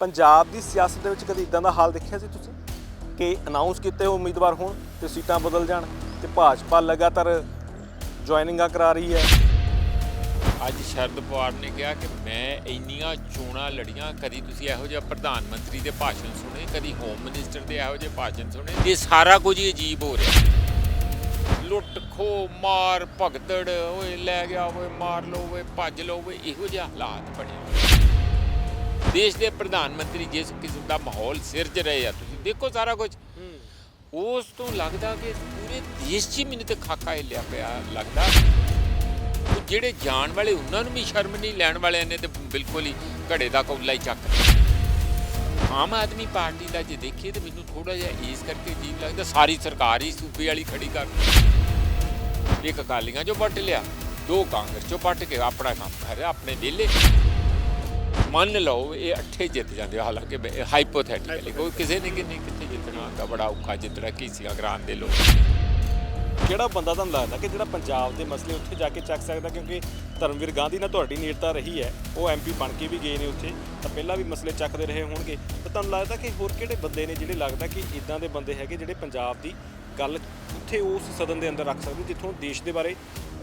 ਪੰਜਾਬ ਦੀ ਸਿਆਸਤ ਦੇ ਵਿੱਚ ਕਦੇ ਇਦਾਂ ਦਾ ਹਾਲ ਦੇਖਿਆ ਸੀ ਤੁਸੀਂ? ਕਿ ਅਨਾਉਂਸ ਕੀਤੇ ਹੋਏ ਉਮੀਦਵਾਰ ਹੋਣ ਤੇ ਸੀਟਾਂ ਬਦਲ ਜਾਣ ਤੇ ਭਾਜਪਾ ਲਗਾਤਾਰ ਜੁਆਇਨਿੰਗਾਂ ਕਰਾ ਰਹੀ ਹੈ? ਅੱਜ ਸ਼ਰਦ ਪਵਾਰ ਨੇ ਕਿਹਾ ਕਿ ਮੈਂ ਇੰਨੀਆਂ ਚੋਣਾਂ ਲੜੀਆਂ, ਕਦੀ ਤੁਸੀਂ ਇਹੋ ਜਿਹਾ ਪ੍ਰਧਾਨ ਮੰਤਰੀ ਦੇ ਭਾਸ਼ਣ ਸੁਣੇ, ਕਦੀ ਹੋਮ ਮਿਨਿਸਟਰ ਦੇ ਇਹੋ ਜਿਹੇ ਭਾਸ਼ਣ ਸੁਣੇ, ਇਹ ਸਾਰਾ ਕੁਝ ਹੀ ਅਜੀਬ ਹੋ ਰਿਹਾ। ਲੁੱਟ ਖੋ, ਮਾਰ, ਭਗਦੜ, ਓਏ ਲੈ ਗਿਆ, ਓਏ ਮਾਰ ਲਓ, ਓਏ ਭੱਜ ਲਓ, ਓਏ ਇਹੋ ਜਿਹੇ ਹਾਲਾਤ ਬਣੇ ਦੇਸ਼ ਦੇ ਪ੍ਰਧਾਨ ਮੰਤਰੀ ਜਿਸ ਕਿਸਮ ਦਾ ਮਾਹੌਲ ਸਿਰਜ ਰਹੇ ਆ ਤੁਸੀਂ ਦੇਖੋ ਸਾਰਾ ਕੁਝ ਉਸ ਤੋਂ ਲੱਗਦਾ ਕਿ ਪੂਰੇ ਦੇਸ਼ 'ਚ ਹੀ ਮੈਨੂੰ ਤੇ ਖਾਕਾ ਹਿੱਲਿਆ ਪਿਆ ਲੱਗਦਾ ਉਹ ਜਿਹੜੇ ਜਾਣ ਵਾਲੇ ਉਹਨਾਂ ਨੂੰ ਵੀ ਸ਼ਰਮ ਨਹੀਂ ਲੈਣ ਵਾਲਿਆਂ ਨੇ ਤੇ ਬਿਲਕੁਲ ਹੀ ਘੜੇ ਦਾ ਕੌਲਾ ਹੀ ਚੱਕ। ਆਮ ਆਦਮੀ ਪਾਰਟੀ ਦਾ ਜੇ ਦੇਖੀਏ ਤੇ ਮੈਨੂੰ ਥੋੜਾ ਜਿਹਾ ਇਸ ਕਰਕੇ ਅਜੀਬ ਲੱਗਦਾ ਸਾਰੀ ਸਰਕਾਰ ਹੀ ਸੂਬੇ ਵਾਲੀ ਖੜੀ ਕਰ। ਇੱਕ ਅਕਾਲੀਆਂ ਚੋਂ ਪੱਟ ਲਿਆ ਦੋ ਕਾਂਗਰਸ ਚੋਂ ਪੱਟ ਕੇ ਆਪਣਾ ਕੰਮ ਕਰ ਰਿਹਾ ਆਪਣੇ ਵਿਹਲੇ ਮੰਨ ਲਓ ਇਹ ਅੱਠੇ ਜਿੱਤ ਜਾਂਦੇ ਹਾਲਾਂਕਿ ਹਾਈਪੋਥੈਟਿਕਲੀ ਕੋਈ ਕਿਸੇ ਨੇ ਕਿ ਨਹੀਂ ਕਿੱਥੇ ਜਿੱਤਣਾ ਹੁੰਦਾ ਬੜਾ ਔਖਾ ਜਿੱਤਣਾ ਕੀਸੀਆਂ ਗਰਾਂ ਦੇ ਲੋਕ। ਕਿਹੜਾ ਬੰਦਾ ਤੁਹਾਨੂੰ ਲੱਗਦਾ ਕਿ ਜਿਹੜਾ ਪੰਜਾਬ ਦੇ ਮਸਲੇ ਉੱਥੇ ਜਾ ਕੇ ਚੱਕ ਸਕਦਾ, ਕਿਉਂਕਿ ਧਰਮਵੀਰ ਗਾਂਧੀ ਨਾਲ ਤੁਹਾਡੀ ਨੇੜਤਾ ਰਹੀ ਹੈ, ਉਹ ਐਮਪੀ ਬਣ ਕੇ ਵੀ ਗਏ ਨੇ ਉੱਥੇ, ਤਾਂ ਪਹਿਲਾਂ ਵੀ ਮਸਲੇ ਚੱਕਦੇ ਰਹੇ ਹੋਣਗੇ, ਤਾਂ ਤੁਹਾਨੂੰ ਲੱਗਦਾ ਕਿ ਹੋਰ ਕਿਹੜੇ ਬੰਦੇ ਨੇ ਜਿਹੜੇ ਲੱਗਦਾ ਕਿ ਇਦਾਂ ਦੇ ਬੰਦੇ ਹੈਗੇ ਜਿਹੜੇ ਪੰਜਾਬ ਦੀ ਗੱਲ ਉੱਥੇ ਉਸ ਸਦਨ ਦੇ ਅੰਦਰ ਰੱਖ ਸਕਦੇ ਜਿੱਥੋਂ ਦੇਸ਼ ਦੇ ਬਾਰੇ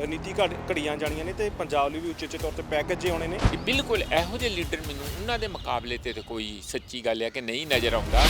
ਨੀਤੀ ਘੜ- ਘੜੀਆਂ ਜਾਣੀਆਂ ਨੇ ਤੇ ਪੰਜਾਬ ਲਈ ਵੀ ਉੱਚੇ-ਉੱਚੇ ਤੌਰ ਤੇ ਪੈਕੇਜ ਜੇ ਆਉਣੇ ਨੇ। ਬਿਲਕੁਲ, ਇਹੋ ਜਿਹੇ ਲੀਡਰ ਮੈਨੂੰ ਉਹਨਾਂ ਦੇ ਮੁਕਾਬਲੇ ਤੇ ਤਾਂ ਕੋਈ ਸੱਚੀ ਗੱਲ ਹੈ ਕਿ ਨਹੀਂ ਨਜ਼ਰ ਆਉਂਦਾ।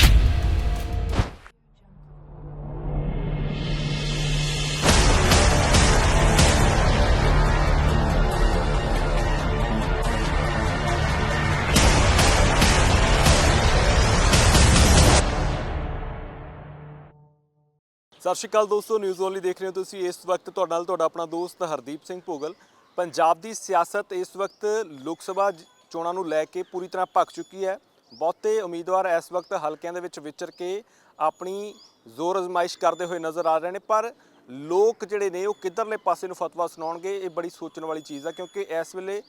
ਸਤਿ ਸ਼੍ਰੀ ਅਕਾਲ ਦੋਸਤੋ ਨਿਊਜ਼ ਓਨਲੀ ਦੇਖ ਰਹੇ ਹੋ ਤੁਸੀਂ। ਇਸ ਵਕਤ ਤੁਹਾਡਾ ਨਾਲ ਤੁਹਾਡਾ ਆਪਣਾ ਦੋਸਤ ਹਰਦੀਪ ਸਿੰਘ ਭੋਗਲ। ਪੰਜਾਬ ਦੀ ਸਿਆਸਤ ਇਸ ਵਕਤ ਲੋਕ ਸਭਾ ਚੋਣਾਂ ਨੂੰ ਲੈ ਕੇ ਪੂਰੀ ਤਰ੍ਹਾਂ ਭਖ ਚੁੱਕੀ ਹੈ। ਬਹੁਤੇ ਉਮੀਦਵਾਰ ਇਸ ਵਕਤ ਹਲਕਿਆਂ ਦੇ ਵਿੱਚ ਵਿਚਰ ਕੇ ਆਪਣੀ ਜ਼ੋਰ ਅਜ਼ਮਾਇਸ਼ ਕਰਦੇ ਹੋਏ ਨਜ਼ਰ ਆ ਰਹੇ ਨੇ। ਪਰ ਲੋਕ ਜਿਹੜੇ ਨੇ ਉਹ ਕਿੱਧਰਲੇ ਪਾਸੇ ਨੂੰ ਫਤਵਾ ਸੁਣਾਉਣਗੇ, ਇਹ ਬੜੀ ਸੋਚਣ ਵਾਲੀ ਚੀਜ਼ ਆ, ਕਿਉਂਕਿ ਇਸ ਵੇਲੇ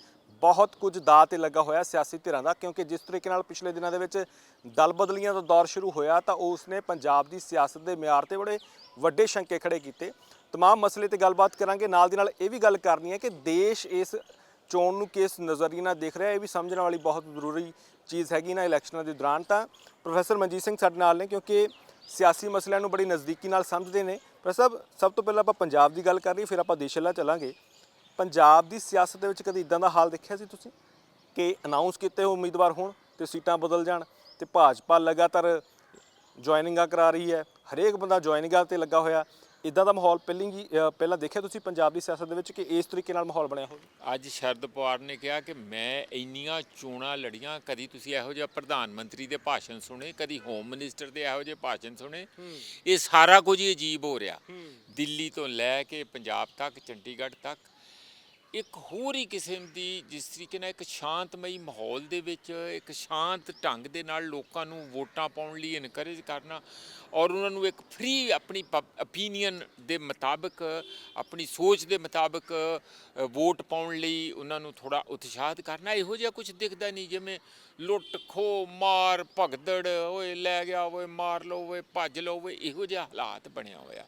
ਬਹੁਤ ਕੁਝ ਦਾਅ ਤੇ ਲੱਗਾ ਹੋਇਆ ਸਿਆਸੀ ਧਿਰਾਂ ਦਾ ਕਿਉਂਕਿ ਜਿਸ ਤਰੀਕੇ ਨਾਲ ਪਿਛਲੇ ਦਿਨਾਂ ਦੇ ਵਿੱਚ ਦਲ ਬਦਲੀਆਂ ਦਾ ਦੌਰ ਸ਼ੁਰੂ ਹੋਇਆ ਤਾਂ ਉਸ ਨੇ ਪੰਜਾਬ ਦੀ ਸਿਆਸਤ ਦੇ ਮਿਆਰ ਤੇ ਬੜੇ ਵੱਡੇ ਸ਼ੰਕੇ ਖੜੇ ਕੀਤੇ तमाम ਮਸਲੇ ਤੇ ਗੱਲਬਾਤ ਕਰਾਂਗੇ ਨਾਲ ਦੀ ਨਾਲ ਇਹ ਵੀ ਗੱਲ ਕਰਨੀ ਹੈ ਕਿ ਦੇਸ਼ ਇਸ ਚੋਣ ਨੂੰ ਕਿਸ ਨਜ਼ਰੀਏ ਨਾਲ ਦੇਖ ਰਿਹਾ ਹੈ ਇਹ ਵੀ ਸਮਝਣ ਵਾਲੀ ਬਹੁਤ ਜ਼ਰੂਰੀ ਚੀਜ਼ ਹੈਗੀ ਨਾ ਇਲੈਕਸ਼ਨਾਂ ਦੇ ਦੌਰਾਨ ਤਾਂ ਪ੍ਰੋਫੈਸਰ ਮਨਜੀਤ ਸਿੰਘ ਸਾਡੇ ਨਾਲ ਨੇ ਕਿਉਂਕਿ ਸਿਆਸੀ ਮਸਲਿਆਂ ਨੂੰ ਬੜੀ ਨਜ਼ਦੀਕੀ ਨਾਲ ਸਮਝਦੇ ਨੇ ਪ੍ਰੋਫੈਸਰ ਸਾਹਿਬ ਸਭ ਤੋਂ ਪਹਿਲਾਂ ਆਪਾਂ ਪੰਜਾਬ ਦੀ ਗੱਲ ਕਰ ਲਈਏ ਫਿਰ ਆਪਾਂ ਦੇਸ਼ ਵੱਲ ਚੱਲਾਂਗੇ ਪੰਜਾਬ ਦੀ ਸਿਆਸਤ ਦੇ ਵਿੱਚ ਕਦੇ ਇਦਾਂ ਦਾ ਹਾਲ ਦੇਖਿਆ ਸੀ ਤੁਸੀਂ? ਕਿ ਅਨਾਉਂਸ ਕੀਤੇ ਹੋਏ ਉਮੀਦਵਾਰ ਹੋਣ ਤੇ ਸੀਟਾਂ ਬਦਲ ਜਾਣ ਤੇ ਭਾਜਪਾ ਲਗਾਤਾਰ ਜੁਆਇਨਿੰਗਾਂ ਕਰਾ ਰਹੀ ਹੈ ਹਰੇਕ ਬੰਦਾ ਜੁਆਇਨਿੰਗਾਂ ਤੇ ਲੱਗਾ ਹੋਇਆ। ਇਦਾਂ ਦਾ ਮਾਹੌਲ ਪਹਿਲਾਂ ਹੀ ਪਹਿਲਾਂ ਦੇਖਿਆ ਤੁਸੀਂ ਪੰਜਾਬ ਦੀ ਸਿਆਸਤ ਦੇ ਵਿੱਚ ਕਿ ਇਸ ਤਰੀਕੇ ਨਾਲ ਮਾਹੌਲ ਬਣਿਆ ਹੋਵੇ? ਅੱਜ ਸ਼ਰਦ ਪਵਾਰ ਨੇ ਕਿਹਾ ਕਿ ਮੈਂ ਇੰਨੀਆਂ ਚੋਣਾਂ ਲੜੀਆਂ ਕਦੀ ਤੁਸੀਂ ਇਹੋ ਜਿਹਾ ਪ੍ਰਧਾਨ ਮੰਤਰੀ ਦੇ ਭਾਸ਼ਣ ਸੁਣੇ ਕਦੀ ਹੋਮ ਮਿਨਿਸਟਰ ਦੇ ਇਹੋ ਜਿਹੇ ਭਾਸ਼ਣ ਸੁਣੇ। ਇਹ ਸਾਰਾ ਕੁਝ ਹੀ ਅਜੀਬ ਹੋ ਰਿਹਾ। ਦਿੱਲੀ ਤੋਂ ਲੈ ਕੇ ਪੰਜਾਬ ਤੱਕ ਚੰਡੀਗੜ੍ਹ ਤੱਕ ਇੱਕ ਹੋਰ ਹੀ ਕਿਸਮ ਦੀ ਜਿਸ ਤਰੀਕੇ ਨਾਲ ਇੱਕ ਸ਼ਾਂਤਮਈ ਮਾਹੌਲ ਦੇ ਵਿੱਚ ਇੱਕ ਸ਼ਾਂਤ ਢੰਗ ਦੇ ਨਾਲ ਲੋਕਾਂ ਨੂੰ ਵੋਟਾਂ ਪਾਉਣ ਲਈ ਇਨਕਰੇਜ ਕਰਨਾ ਔਰ ਉਹਨਾਂ ਨੂੰ ਇੱਕ ਫ੍ਰੀ ਆਪਣੀ opinion ਦੇ ਮੁਤਾਬਕ ਆਪਣੀ ਸੋਚ ਦੇ ਮੁਤਾਬਕ ਵੋਟ ਪਾਉਣ ਲਈ ਉਹਨਾਂ ਨੂੰ ਥੋੜਾ ਉਤਸ਼ਾਹਿਤ ਕਰਨਾ। ਇਹੋ ਜਿਹਾ ਕੁਝ ਦਿਖਦਾ ਨਹੀਂ ਜਿਵੇਂ ਲੁੱਟ ਖੋ ਮਾਰ ਭਗਦੜ ਓਏ ਲੈ ਗਿਆ ਓਏ ਮਾਰ ਲਓ ਓਏ ਭੱਜ ਲਓ ਓਏ ਇਹੋ ਜਿਹਾ ਹਾਲਾਤ ਬਣਿਆ ਹੋਇਆ।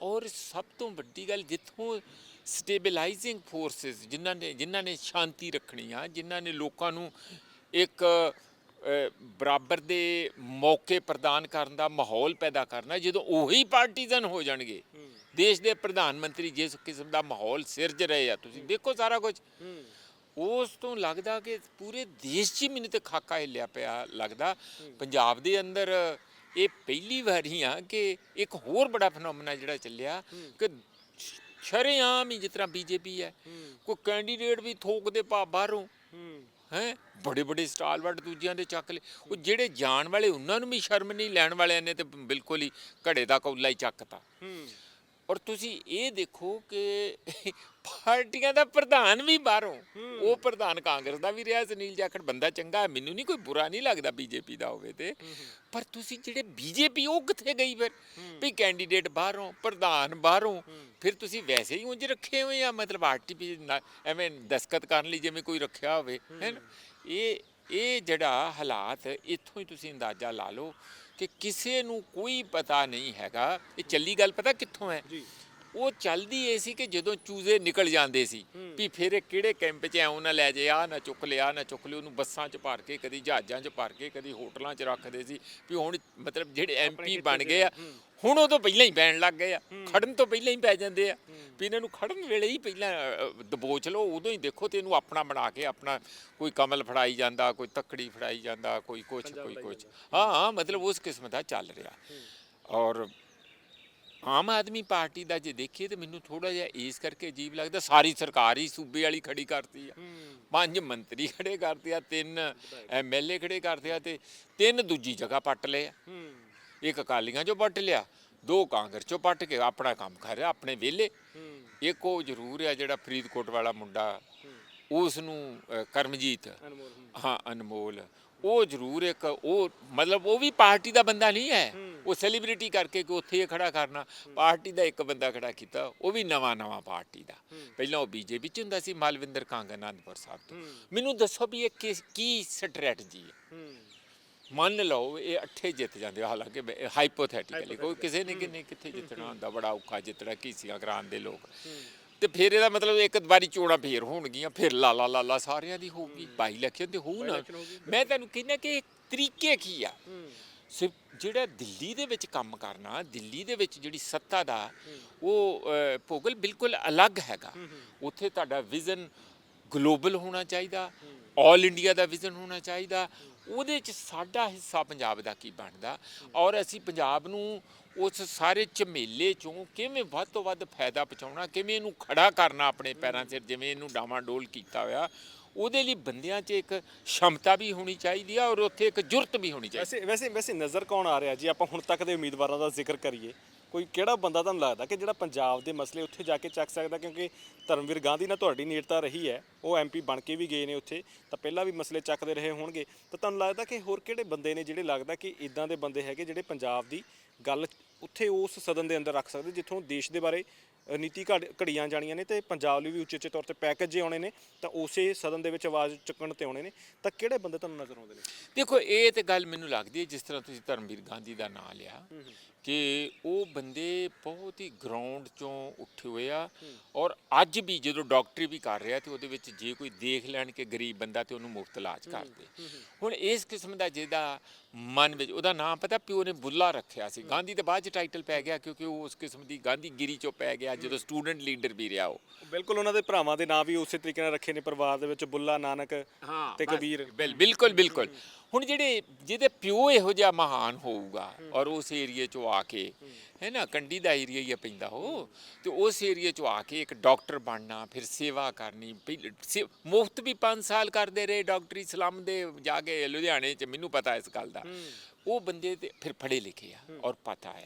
ਔਰ ਸਭ ਤੋਂ ਵੱਡੀ ਗੱਲ ਜਿੱਥੋਂ ਸਟੇਬਲਾਈਜ਼ਿੰਗ ਫੋਰਸਸ ਜਿਨ੍ਹਾਂ ਨੇ ਜਿਨ੍ਹਾਂ ਨੇ ਸ਼ਾਂਤੀ ਰੱਖਣੀ ਆ ਜਿਨ੍ਹਾਂ ਨੇ ਲੋਕਾਂ ਨੂੰ ਇੱਕ ਬਰਾਬਰ ਦੇ ਮੌਕੇ ਪ੍ਰਦਾਨ ਕਰਨ ਦਾ ਮਾਹੌਲ ਪੈਦਾ ਕਰਨਾ ਜਦੋਂ ਉਹੀ ਪਾਰਟੀਜ਼ਨ ਹੋ ਜਾਣਗੇ ਦੇਸ਼ ਦੇ ਪ੍ਰਧਾਨ ਮੰਤਰੀ ਜਿਸ ਕਿਸਮ ਦਾ ਮਾਹੌਲ ਸਿਰਜ ਰਹੇ ਆ ਤੁਸੀਂ ਦੇਖੋ ਸਾਰਾ ਕੁਝ ਉਸ ਤੋਂ ਲੱਗਦਾ ਕਿ ਪੂਰੇ ਦੇਸ਼ 'ਚ ਮੈਨੂੰ ਤੇ ਖਾਕਾ ਹਿੱਲਿਆ ਪਿਆ ਲੱਗਦਾ। ਪੰਜਾਬ ਦੇ ਅੰਦਰ ਇਹ ਪਹਿਲੀ ਵਾਰੀ ਆ ਕਿ ਇੱਕ ਹੋਰ ਬੜਾ ਫਨੋਮਨਾ ਜਿਹੜਾ ਚੱਲਿਆ ਕਿ ਸ਼ਰੇਆਮ ਹੀ ਜਿਸ ਤਰ੍ਹਾਂ ਬੀਜੇਪੀ ਹੈ। ਕੋਈ ਕੈਂਡੀਡੇਟ ਵੀ ਥੋਕ ਦੇ ਪਾ ਬਾਹਰੋਂ ਹੈ। ਬੜੇ ਬੜੇ ਸਟਾਲਵਰਡ ਦੂਜਿਆਂ ਦੇ ਚੱਕ ਲਏ। ਉਹ ਜਿਹੜੇ ਜਾਣ ਵਾਲੇ ਉਹਨਾਂ ਨੂੰ ਵੀ ਸ਼ਰਮ ਨਹੀਂ ਲੈਣ ਵਾਲਿਆਂ ਨੇ ਤੇ ਬਿਲਕੁਲ ਹੀ ਘੜੇ ਦਾ ਕੌਲਾ ਹੀ ਚੱਕਤਾ। ਔਰ ਤੁਸੀਂ ਇਹ ਦੇਖੋ ਕਿ ਪਾਰਟੀਆਂ ਦਾ ਪ੍ਰਧਾਨ ਵੀ ਬਾਹਰੋਂ। ਉਹ ਪ੍ਰਧਾਨ ਕਾਂਗਰਸ ਦਾ ਵੀ ਰਿਹਾ ਸੁਨੀਲ ਜਾਖੜ ਬੰਦਾ ਚੰਗਾ ਹੈ। ਮੈਨੂੰ ਨਹੀਂ ਕੋਈ ਬੁਰਾ ਨਹੀਂ ਲੱਗਦਾ ਬੀਜੇਪੀ ਦਾ ਹੋਵੇ ਤੇ। ਪਰ ਤੁਸੀਂ ਜਿਹੜੇ ਬੀਜੇਪੀ ਉਹ ਕਿੱਥੇ ਗਈ ਫਿਰ? ਵੀ ਕੈਂਡੀਡੇਟ ਬਾਹਰੋਂ ਪ੍ਰਧਾਨ ਬਾਹਰੋਂ ਫਿਰ ਤੁਸੀਂ ਵੈਸੇ ਹੀ ਉਂਝ ਰੱਖੇ ਹੋਏ ਆ ਮਤਲਬ ਆਰਟੀਪੀ ਐਵੇਂ ਦਸਕਤ ਕਰਨ ਲਈ ਜਿਵੇਂ ਕੋਈ ਰੱਖਿਆ ਹੋਵੇ ਹੈ। ਇਹ ਇਹ ਜਿਹੜਾ ਹਾਲਾਤ ਇੱਥੋਂ ਹੀ ਤੁਸੀਂ ਅੰਦਾਜ਼ਾ ਲਾ ਲਓ ਕਿ ਕਿਸੇ ਨੂੰ ਕੋਈ ਪਤਾ ਨਹੀਂ ਹੈਗਾ। ਇਹ ਚੱਲੀ ਗੱਲ ਪਤਾ ਕਿੱਥੋਂ ਹੈ? ਜੀ। ਉਹ ਚੱਲਦੀ ਏ ਸੀ ਕਿ ਜਦੋਂ ਚੂਜ਼ੇ ਨਿਕਲ ਜਾਂਦੇ ਸੀ ਵੀ ਫਿਰ ਇਹ ਕਿਹੜੇ ਕੈਂਪ 'ਚ ਐਉਂ ਨਾ ਲੈ ਜੇ ਆ ਨਾ ਚੁੱਕ ਲਿਆ ਨਾ ਚੁੱਕ ਲਿਆ ਉਹਨੂੰ ਬੱਸਾਂ 'ਚ ਭਰ ਕੇ ਕਦੀ ਜਹਾਜ਼ਾਂ 'ਚ ਭਰ ਕੇ ਕਦੀ ਹੋਟਲਾਂ 'ਚ ਰੱਖਦੇ ਸੀ ਵੀ ਹੁਣ ਮਤਲਬ ਜਿਹੜੇ ਐਮਪੀ ਬਣ ਗਏ ਆ ਹੁਣ ਉਹ ਤੋਂ ਪਹਿਲਾਂ ਹੀ ਪੈਣ ਲੱਗ ਗਏ ਆ ਖੜਨ ਤੋਂ ਪਹਿਲਾਂ ਹੀ ਪੈ ਜਾਂਦੇ ਆ। ਵੀ ਇਹਨਾਂ ਨੂੰ ਖੜਨ ਵੇਲੇ ਹੀ ਪਹਿਲਾਂ ਦਬੋਚ ਲਓ ਉਦੋਂ ਹੀ ਦੇਖੋ ਤੇ ਇਹਨੂੰ ਆਪਣਾ ਬਣਾ ਕੇ ਆਪਣਾ ਕੋਈ ਕਮਲ ਫੜਾਈ ਜਾਂਦਾ ਕੋਈ ਤੱਕੜੀ ਫੜਾਈ ਜਾਂਦਾ ਕੋਈ ਕੁਛ ਕੋਈ ਕੁਛ। ਹਾਂ ਹਾਂ ਮਤਲਬ ਉਸ ਕਿਸਮ ਦਾ ਚੱਲ ਰਿਹਾ। ਔਰ ਆਮ ਆਦਮੀ ਪਾਰਟੀ ਦਾ ਜੇ ਦੇਖੀਏ ਤੇ ਮੈਨੂੰ ਥੋੜਾ ਜਿਹਾ ਇਸ ਕਰਕੇ ਅਜੀਬ ਲੱਗਦਾ ਸਾਰੀ ਸਰਕਾਰ ਹੀ ਸੂਬੇ ਵਾਲੀ ਖੜੀ ਕਰਤੀ ਆ। ਪੰਜ ਮੰਤਰੀ ਖੜੇ ਕਰਤੇ ਆ ਤਿੰਨ ਐਮਐਲਏ ਖੜੇ ਕਰਤੇ ਆ ਤੇ ਤਿੰਨ ਦੂਜੀ ਜਗ੍ਹਾ ਪੱਟ ਲਏ ਆ। ਇੱਕ ਅਕਾਲੀਆਂ ਚੋਂ ਪੱਟ ਲਿਆ ਦੋ ਕਾਂਗਰਸ ਚੋਂ ਪੱਟ ਕੇ ਆਪਣਾ ਕੰਮ ਕਰ ਰਿਹਾ ਆਪਣੇ ਵਿਹਲੇ। ਇੱਕ ਉਹ ਜ਼ਰੂਰ ਆ ਜਿਹੜਾ ਫਰੀਦਕੋਟ ਵਾਲਾ ਮੁੰਡਾ ਉਸ ਨੂੰ ਕਰਮਜੀਤ। ਹਾਂ ਅਨਮੋਲ। ਉਹ ਜ਼ਰੂਰ ਇੱਕ ਉਹ ਮਤਲਬ ਉਹ ਵੀ ਪਾਰਟੀ ਦਾ ਬੰਦਾ ਨਹੀਂ ਹੈ। ਉਹ ਸੈਲੀਬ੍ਰਿਟੀ ਕਰਕੇ ਕਿ ਉੱਥੇ ਇਹ ਖੜਾ ਕਰਨਾ। ਪਾਰਟੀ ਦਾ ਇੱਕ ਬੰਦਾ ਖੜਾ ਕੀਤਾ ਉਹ ਵੀ ਨਵਾਂ ਨਵਾਂ ਪਾਰਟੀ ਦਾ। ਪਹਿਲਾਂ ਉਹ ਬੀਜੇਪੀ ਚ ਹੁੰਦਾ ਸੀ ਮਾਲਵਿੰਦਰ ਕਾਂਗ ਅਨੰਦਪੁਰ ਸਾਹਿਬ ਤੋਂ। ਮੈਨੂੰ ਦੱਸੋ ਵੀ ਇਹ ਕਿਸ- ਕੀ ਸਟ੍ਰੈਟਜੀ ਹੈ? ਮੰਨ ਲਓ ਇਹ ਅੱਠੇ ਜਿੱਤ ਜਾਂਦੇ ਆ, ਹਾਲਾਂਕਿ ਹਾਈਪੋਥੈਟਿਕਲੀ ਕੋਈ ਕਿਸੇ ਨੇ ਕਿੰਨੇ ਕਿੱਥੇ ਜਿੱਤਣਾ ਹੁੰਦਾ ਬੜਾ ਔਖਾ ਜਿੱਤਣਾ ਕੀਸੀਆਂ ਕਰਾਉਣ ਦੇ ਲੋਕ। ਤੇ ਫਿਰ ਇਹਦਾ ਮਤਲਬ ਇੱਕ ਵਾਰੀ ਚੋਣਾਂ ਫੇਰ ਹੋਣਗੀਆਂ ਫਿਰ ਲਾਲਾ ਲਾਲਾ ਸਾਰਿਆਂ ਦੀ ਹੋਊਗੀ 22 ਇਲੈਕਸ਼ਨ ਤੇ ਹੋਊ ਨਾ। ਮੈਂ ਤੁਹਾਨੂੰ ਕਹਿੰਦਾ ਕਿ ਤਰੀਕੇ ਕੀ ਆ? ਸਿਰਫ ਜਿਹੜਾ ਦਿੱਲੀ ਦੇ ਵਿੱਚ ਕੰਮ ਕਰਨਾ ਦਿੱਲੀ ਦੇ ਵਿੱਚ ਜਿਹੜੀ ਸੱਤਾ ਦਾ ਉਹ ਭੋਗਲ ਬਿਲਕੁਲ ਅਲੱਗ ਹੈਗਾ। ਉੱਥੇ ਤੁਹਾਡਾ ਵਿਜ਼ਨ ਗਲੋਬਲ ਹੋਣਾ ਚਾਹੀਦਾ ਆਲ ਇੰਡੀਆ ਦਾ ਵਿਜ਼ਨ ਹੋਣਾ ਚਾਹੀਦਾ ਉਹਦੇ ਚ ਸਾਡਾ ਹਿੱਸਾ ਪੰਜਾਬ ਦਾ ਕੀ ਬਣਦਾ? ਔਰ ਅਸੀਂ ਪੰਜਾਬ ਨੂੰ ਉਸ ਸਾਰੇ ਝਮੇਲੇ ਚੋਂ ਕਿਵੇਂ ਵੱਧ ਤੋਂ ਵੱਧ ਫਾਇਦਾ ਪਹੁੰਚਾਉਣਾ, ਕਿਵੇਂ ਇਹਨੂੰ ਖੜਾ ਕਰਨਾ ਆਪਣੇ ਪੈਰਾਂ 'ਤੇ ਜਿਵੇਂ ਇਹਨੂੰ ਡਾਵਾਂਡੋਲ ਕੀਤਾ ਹੋਇਆ, ਉਹਦੇ ਲਈ ਬੰਦਿਆਂ 'ਚ ਇੱਕ ਸ਼ਮਤਾ ਵੀ ਹੋਣੀ ਚਾਹੀਦੀ ਆ ਔਰ ਉੱਥੇ ਇੱਕ ਜੁਰਤ ਵੀ ਹੋਣੀ ਚਾਹੀਦੀ ਵੈਸੇ ਵੈਸੇ ਵੈਸੇ ਨਜ਼ਰ ਕੌਣ ਆ ਰਿਹਾ? ਜੀ ਆਪਾਂ ਹੁਣ ਤੱਕ ਦੇ ਉਮੀਦਵਾਰਾਂ ਦਾ ਜ਼ਿਕਰ ਕਰੀਏ ਕੋਈ ਕਿਹੜਾ ਬੰਦਾ ਤੁਹਾਨੂੰ ਲੱਗਦਾ ਕਿ ਜਿਹੜਾ ਪੰਜਾਬ ਦੇ ਮਸਲੇ ਉੱਥੇ ਜਾ ਕੇ ਚੱਕ ਸਕਦਾ? ਕਿਉਂਕਿ ਧਰਮਵੀਰ ਗਾਂਧੀ ਨਾਲ ਤੁਹਾਡੀ ਨੇੜਤਾ ਰਹੀ ਹੈ। ਉਹ ਐਮਪੀ ਬਣ ਕੇ ਵੀ ਗਏ ਨੇ ਉੱਥੇ। ਤਾਂ ਪਹਿਲਾਂ ਵੀ ਮਸਲੇ ਚੱਕਦੇ ਰਹੇ ਹੋਣਗੇ। ਤਾਂ ਤੁਹਾਨੂੰ ਲੱਗਦਾ ਕਿ ਹੋਰ ਕਿਹੜੇ ਬੰਦੇ ਨੇ ਜਿਹੜੇ ਲੱਗਦਾ ਕਿ ਇਦਾਂ ਦੇ ਬੰਦੇ ਹੈਗੇ ਜਿਹੜੇ ਪੰਜਾਬ ਦੀ ਗੱਲ ਉੱਥੇ ਉਸ ਸਦਨ ਦੇ ਅੰਦਰ ਰੱਖ ਸਕਦੇ, ਜਿੱਥੋਂ ਦੇਸ਼ ਦੇ ਬਾਰੇ ਨੀਤੀ ਘੜ- ਘੜੀਆਂ ਜਾਣੀਆਂ ਨੇ ਤੇ ਪੰਜਾਬ ਲਈ ਵੀ ਉੱਚੇ ਉੱਚੇ ਤੌਰ ਤੇ ਪੈਕੇਜ ਜੇ ਆਉਣੇ ਨੇ। ਤਾਂ ਉਸੇ ਸਦਨ ਦੇ ਵਿੱਚ ਆਵਾਜ਼ ਚੁੱਕਣ ਤੇ ਆਉਣੇ ਨੇ। ਤਾਂ ਕਿਹੜੇ ਬੰਦੇ ਤੁਹਾਨੂੰ ਨਜ਼ਰ ਆਉਂਦੇ ਨੇ? ਦੇਖੋ, ਇਹ ਤੇ ਗੱਲ ਮੈਨੂੰ ਲੱਗਦੀ ਹੈ ਜਿਸ ਤਰ੍ਹਾਂ ਤੁਸੀਂ ਧਰਮਵੀਰ ਗਾਂਧੀ ਦਾ ਨਾਮ ਲਿਆ। ਕਿ ਉਹ ਬੰਦੇ ਬਹੁਤ ਹੀ ਗਰਾਊਂਡ ਚੋਂ ਉੱਠੇ ਹੋਏ ਆ ਔਰ ਅੱਜ ਵੀ ਜਦੋਂ ਡਾਕਟਰੀ ਵੀ ਕਰ ਰਿਹਾ ਤੇ ਉਹਦੇ ਵਿੱਚ ਜੇ ਕੋਈ ਦੇਖ ਲੈਣ ਕਿ ਗਰੀਬ ਬੰਦਾ ਤੇ ਉਹਨੂੰ ਮੁਫਤ ਇਲਾਜ ਕਰਦੇ। ਹੁਣ ਇਸ ਕਿਸਮ ਦਾ ਜਿਹਦਾ ਮਨ ਵਿੱਚ ਉਹਦਾ ਨਾਮ ਪਤਾ ਪਿਓ ਨੇ ਬੁੱਲਾ ਰੱਖਿਆ ਸੀ। ਗਾਂਧੀ ਦੇ ਬਾਅਦ ਚ ਟਾਈਟਲ ਪੈ ਗਿਆ ਕਿਉਂਕਿ ਉਹ ਉਸ ਕਿਸਮ ਦੀ ਗਾਂਧੀਗਿਰੀ ਚੋਂ ਪੈ ਗਿਆ ਜਦੋਂ ਸਟੂਡੈਂਟ ਲੀਡਰ ਵੀ ਰਿਹਾ ਉਹ। ਬਿਲਕੁਲ ਉਹਨਾਂ ਦੇ ਭਰਾਵਾਂ ਦੇ ਨਾਂ ਵੀ ਉਸੇ ਤਰੀਕੇ ਨਾਲ ਰੱਖੇ ਨੇ ਪਰਿਵਾਰ ਦੇ ਵਿੱਚ ਬੁੱਲਾ ਨਾਨਕ ਤੇ ਕਬੀਰ। ਬਿਲ ਬਿਲਕੁਲ ਬਿਲਕੁਲ। ਹੁਣ ਜਿਹੜੇ ਜਿਹਦੇ ਪਿਓ ਇਹੋ ਜਿਹਾ ਮਹਾਨ ਹੋਊਗਾ ਔਰ ਉਸ ਏਰੀਏ ਚੋਂ ਆ ਕੇ ਹੈ ਨਾ ਕੰਡੀ ਦਾ ਏਰੀਆ ਹੀ ਪੈਂਦਾ ਉਹ ਤੇ ਉਸ ਏਰੀਏ ਚੋਂ ਆ ਕੇ ਇੱਕ ਡਾਕਟਰ ਬਣਨਾ ਫਿਰ ਸੇਵਾ ਕਰਨੀ ਮੁਫਤ ਵੀ 5 ਸਾਲ ਕਰਦੇ ਰਹੇ ਡਾਕਟਰੀ ਸਲਮ ਦੇ ਜਾ ਕੇ ਲੁਧਿਆਣੇ ਚ ਮੈਨੂੰ ਪਤਾ ਇਸ ਗੱਲ ਦਾ। ਉਹ ਬੰਦੇ ਤੇ ਫਿਰ ਪੜ੍ਹੇ ਲਿਖੇ ਆ ਔਰ ਪਤਾ ਆ।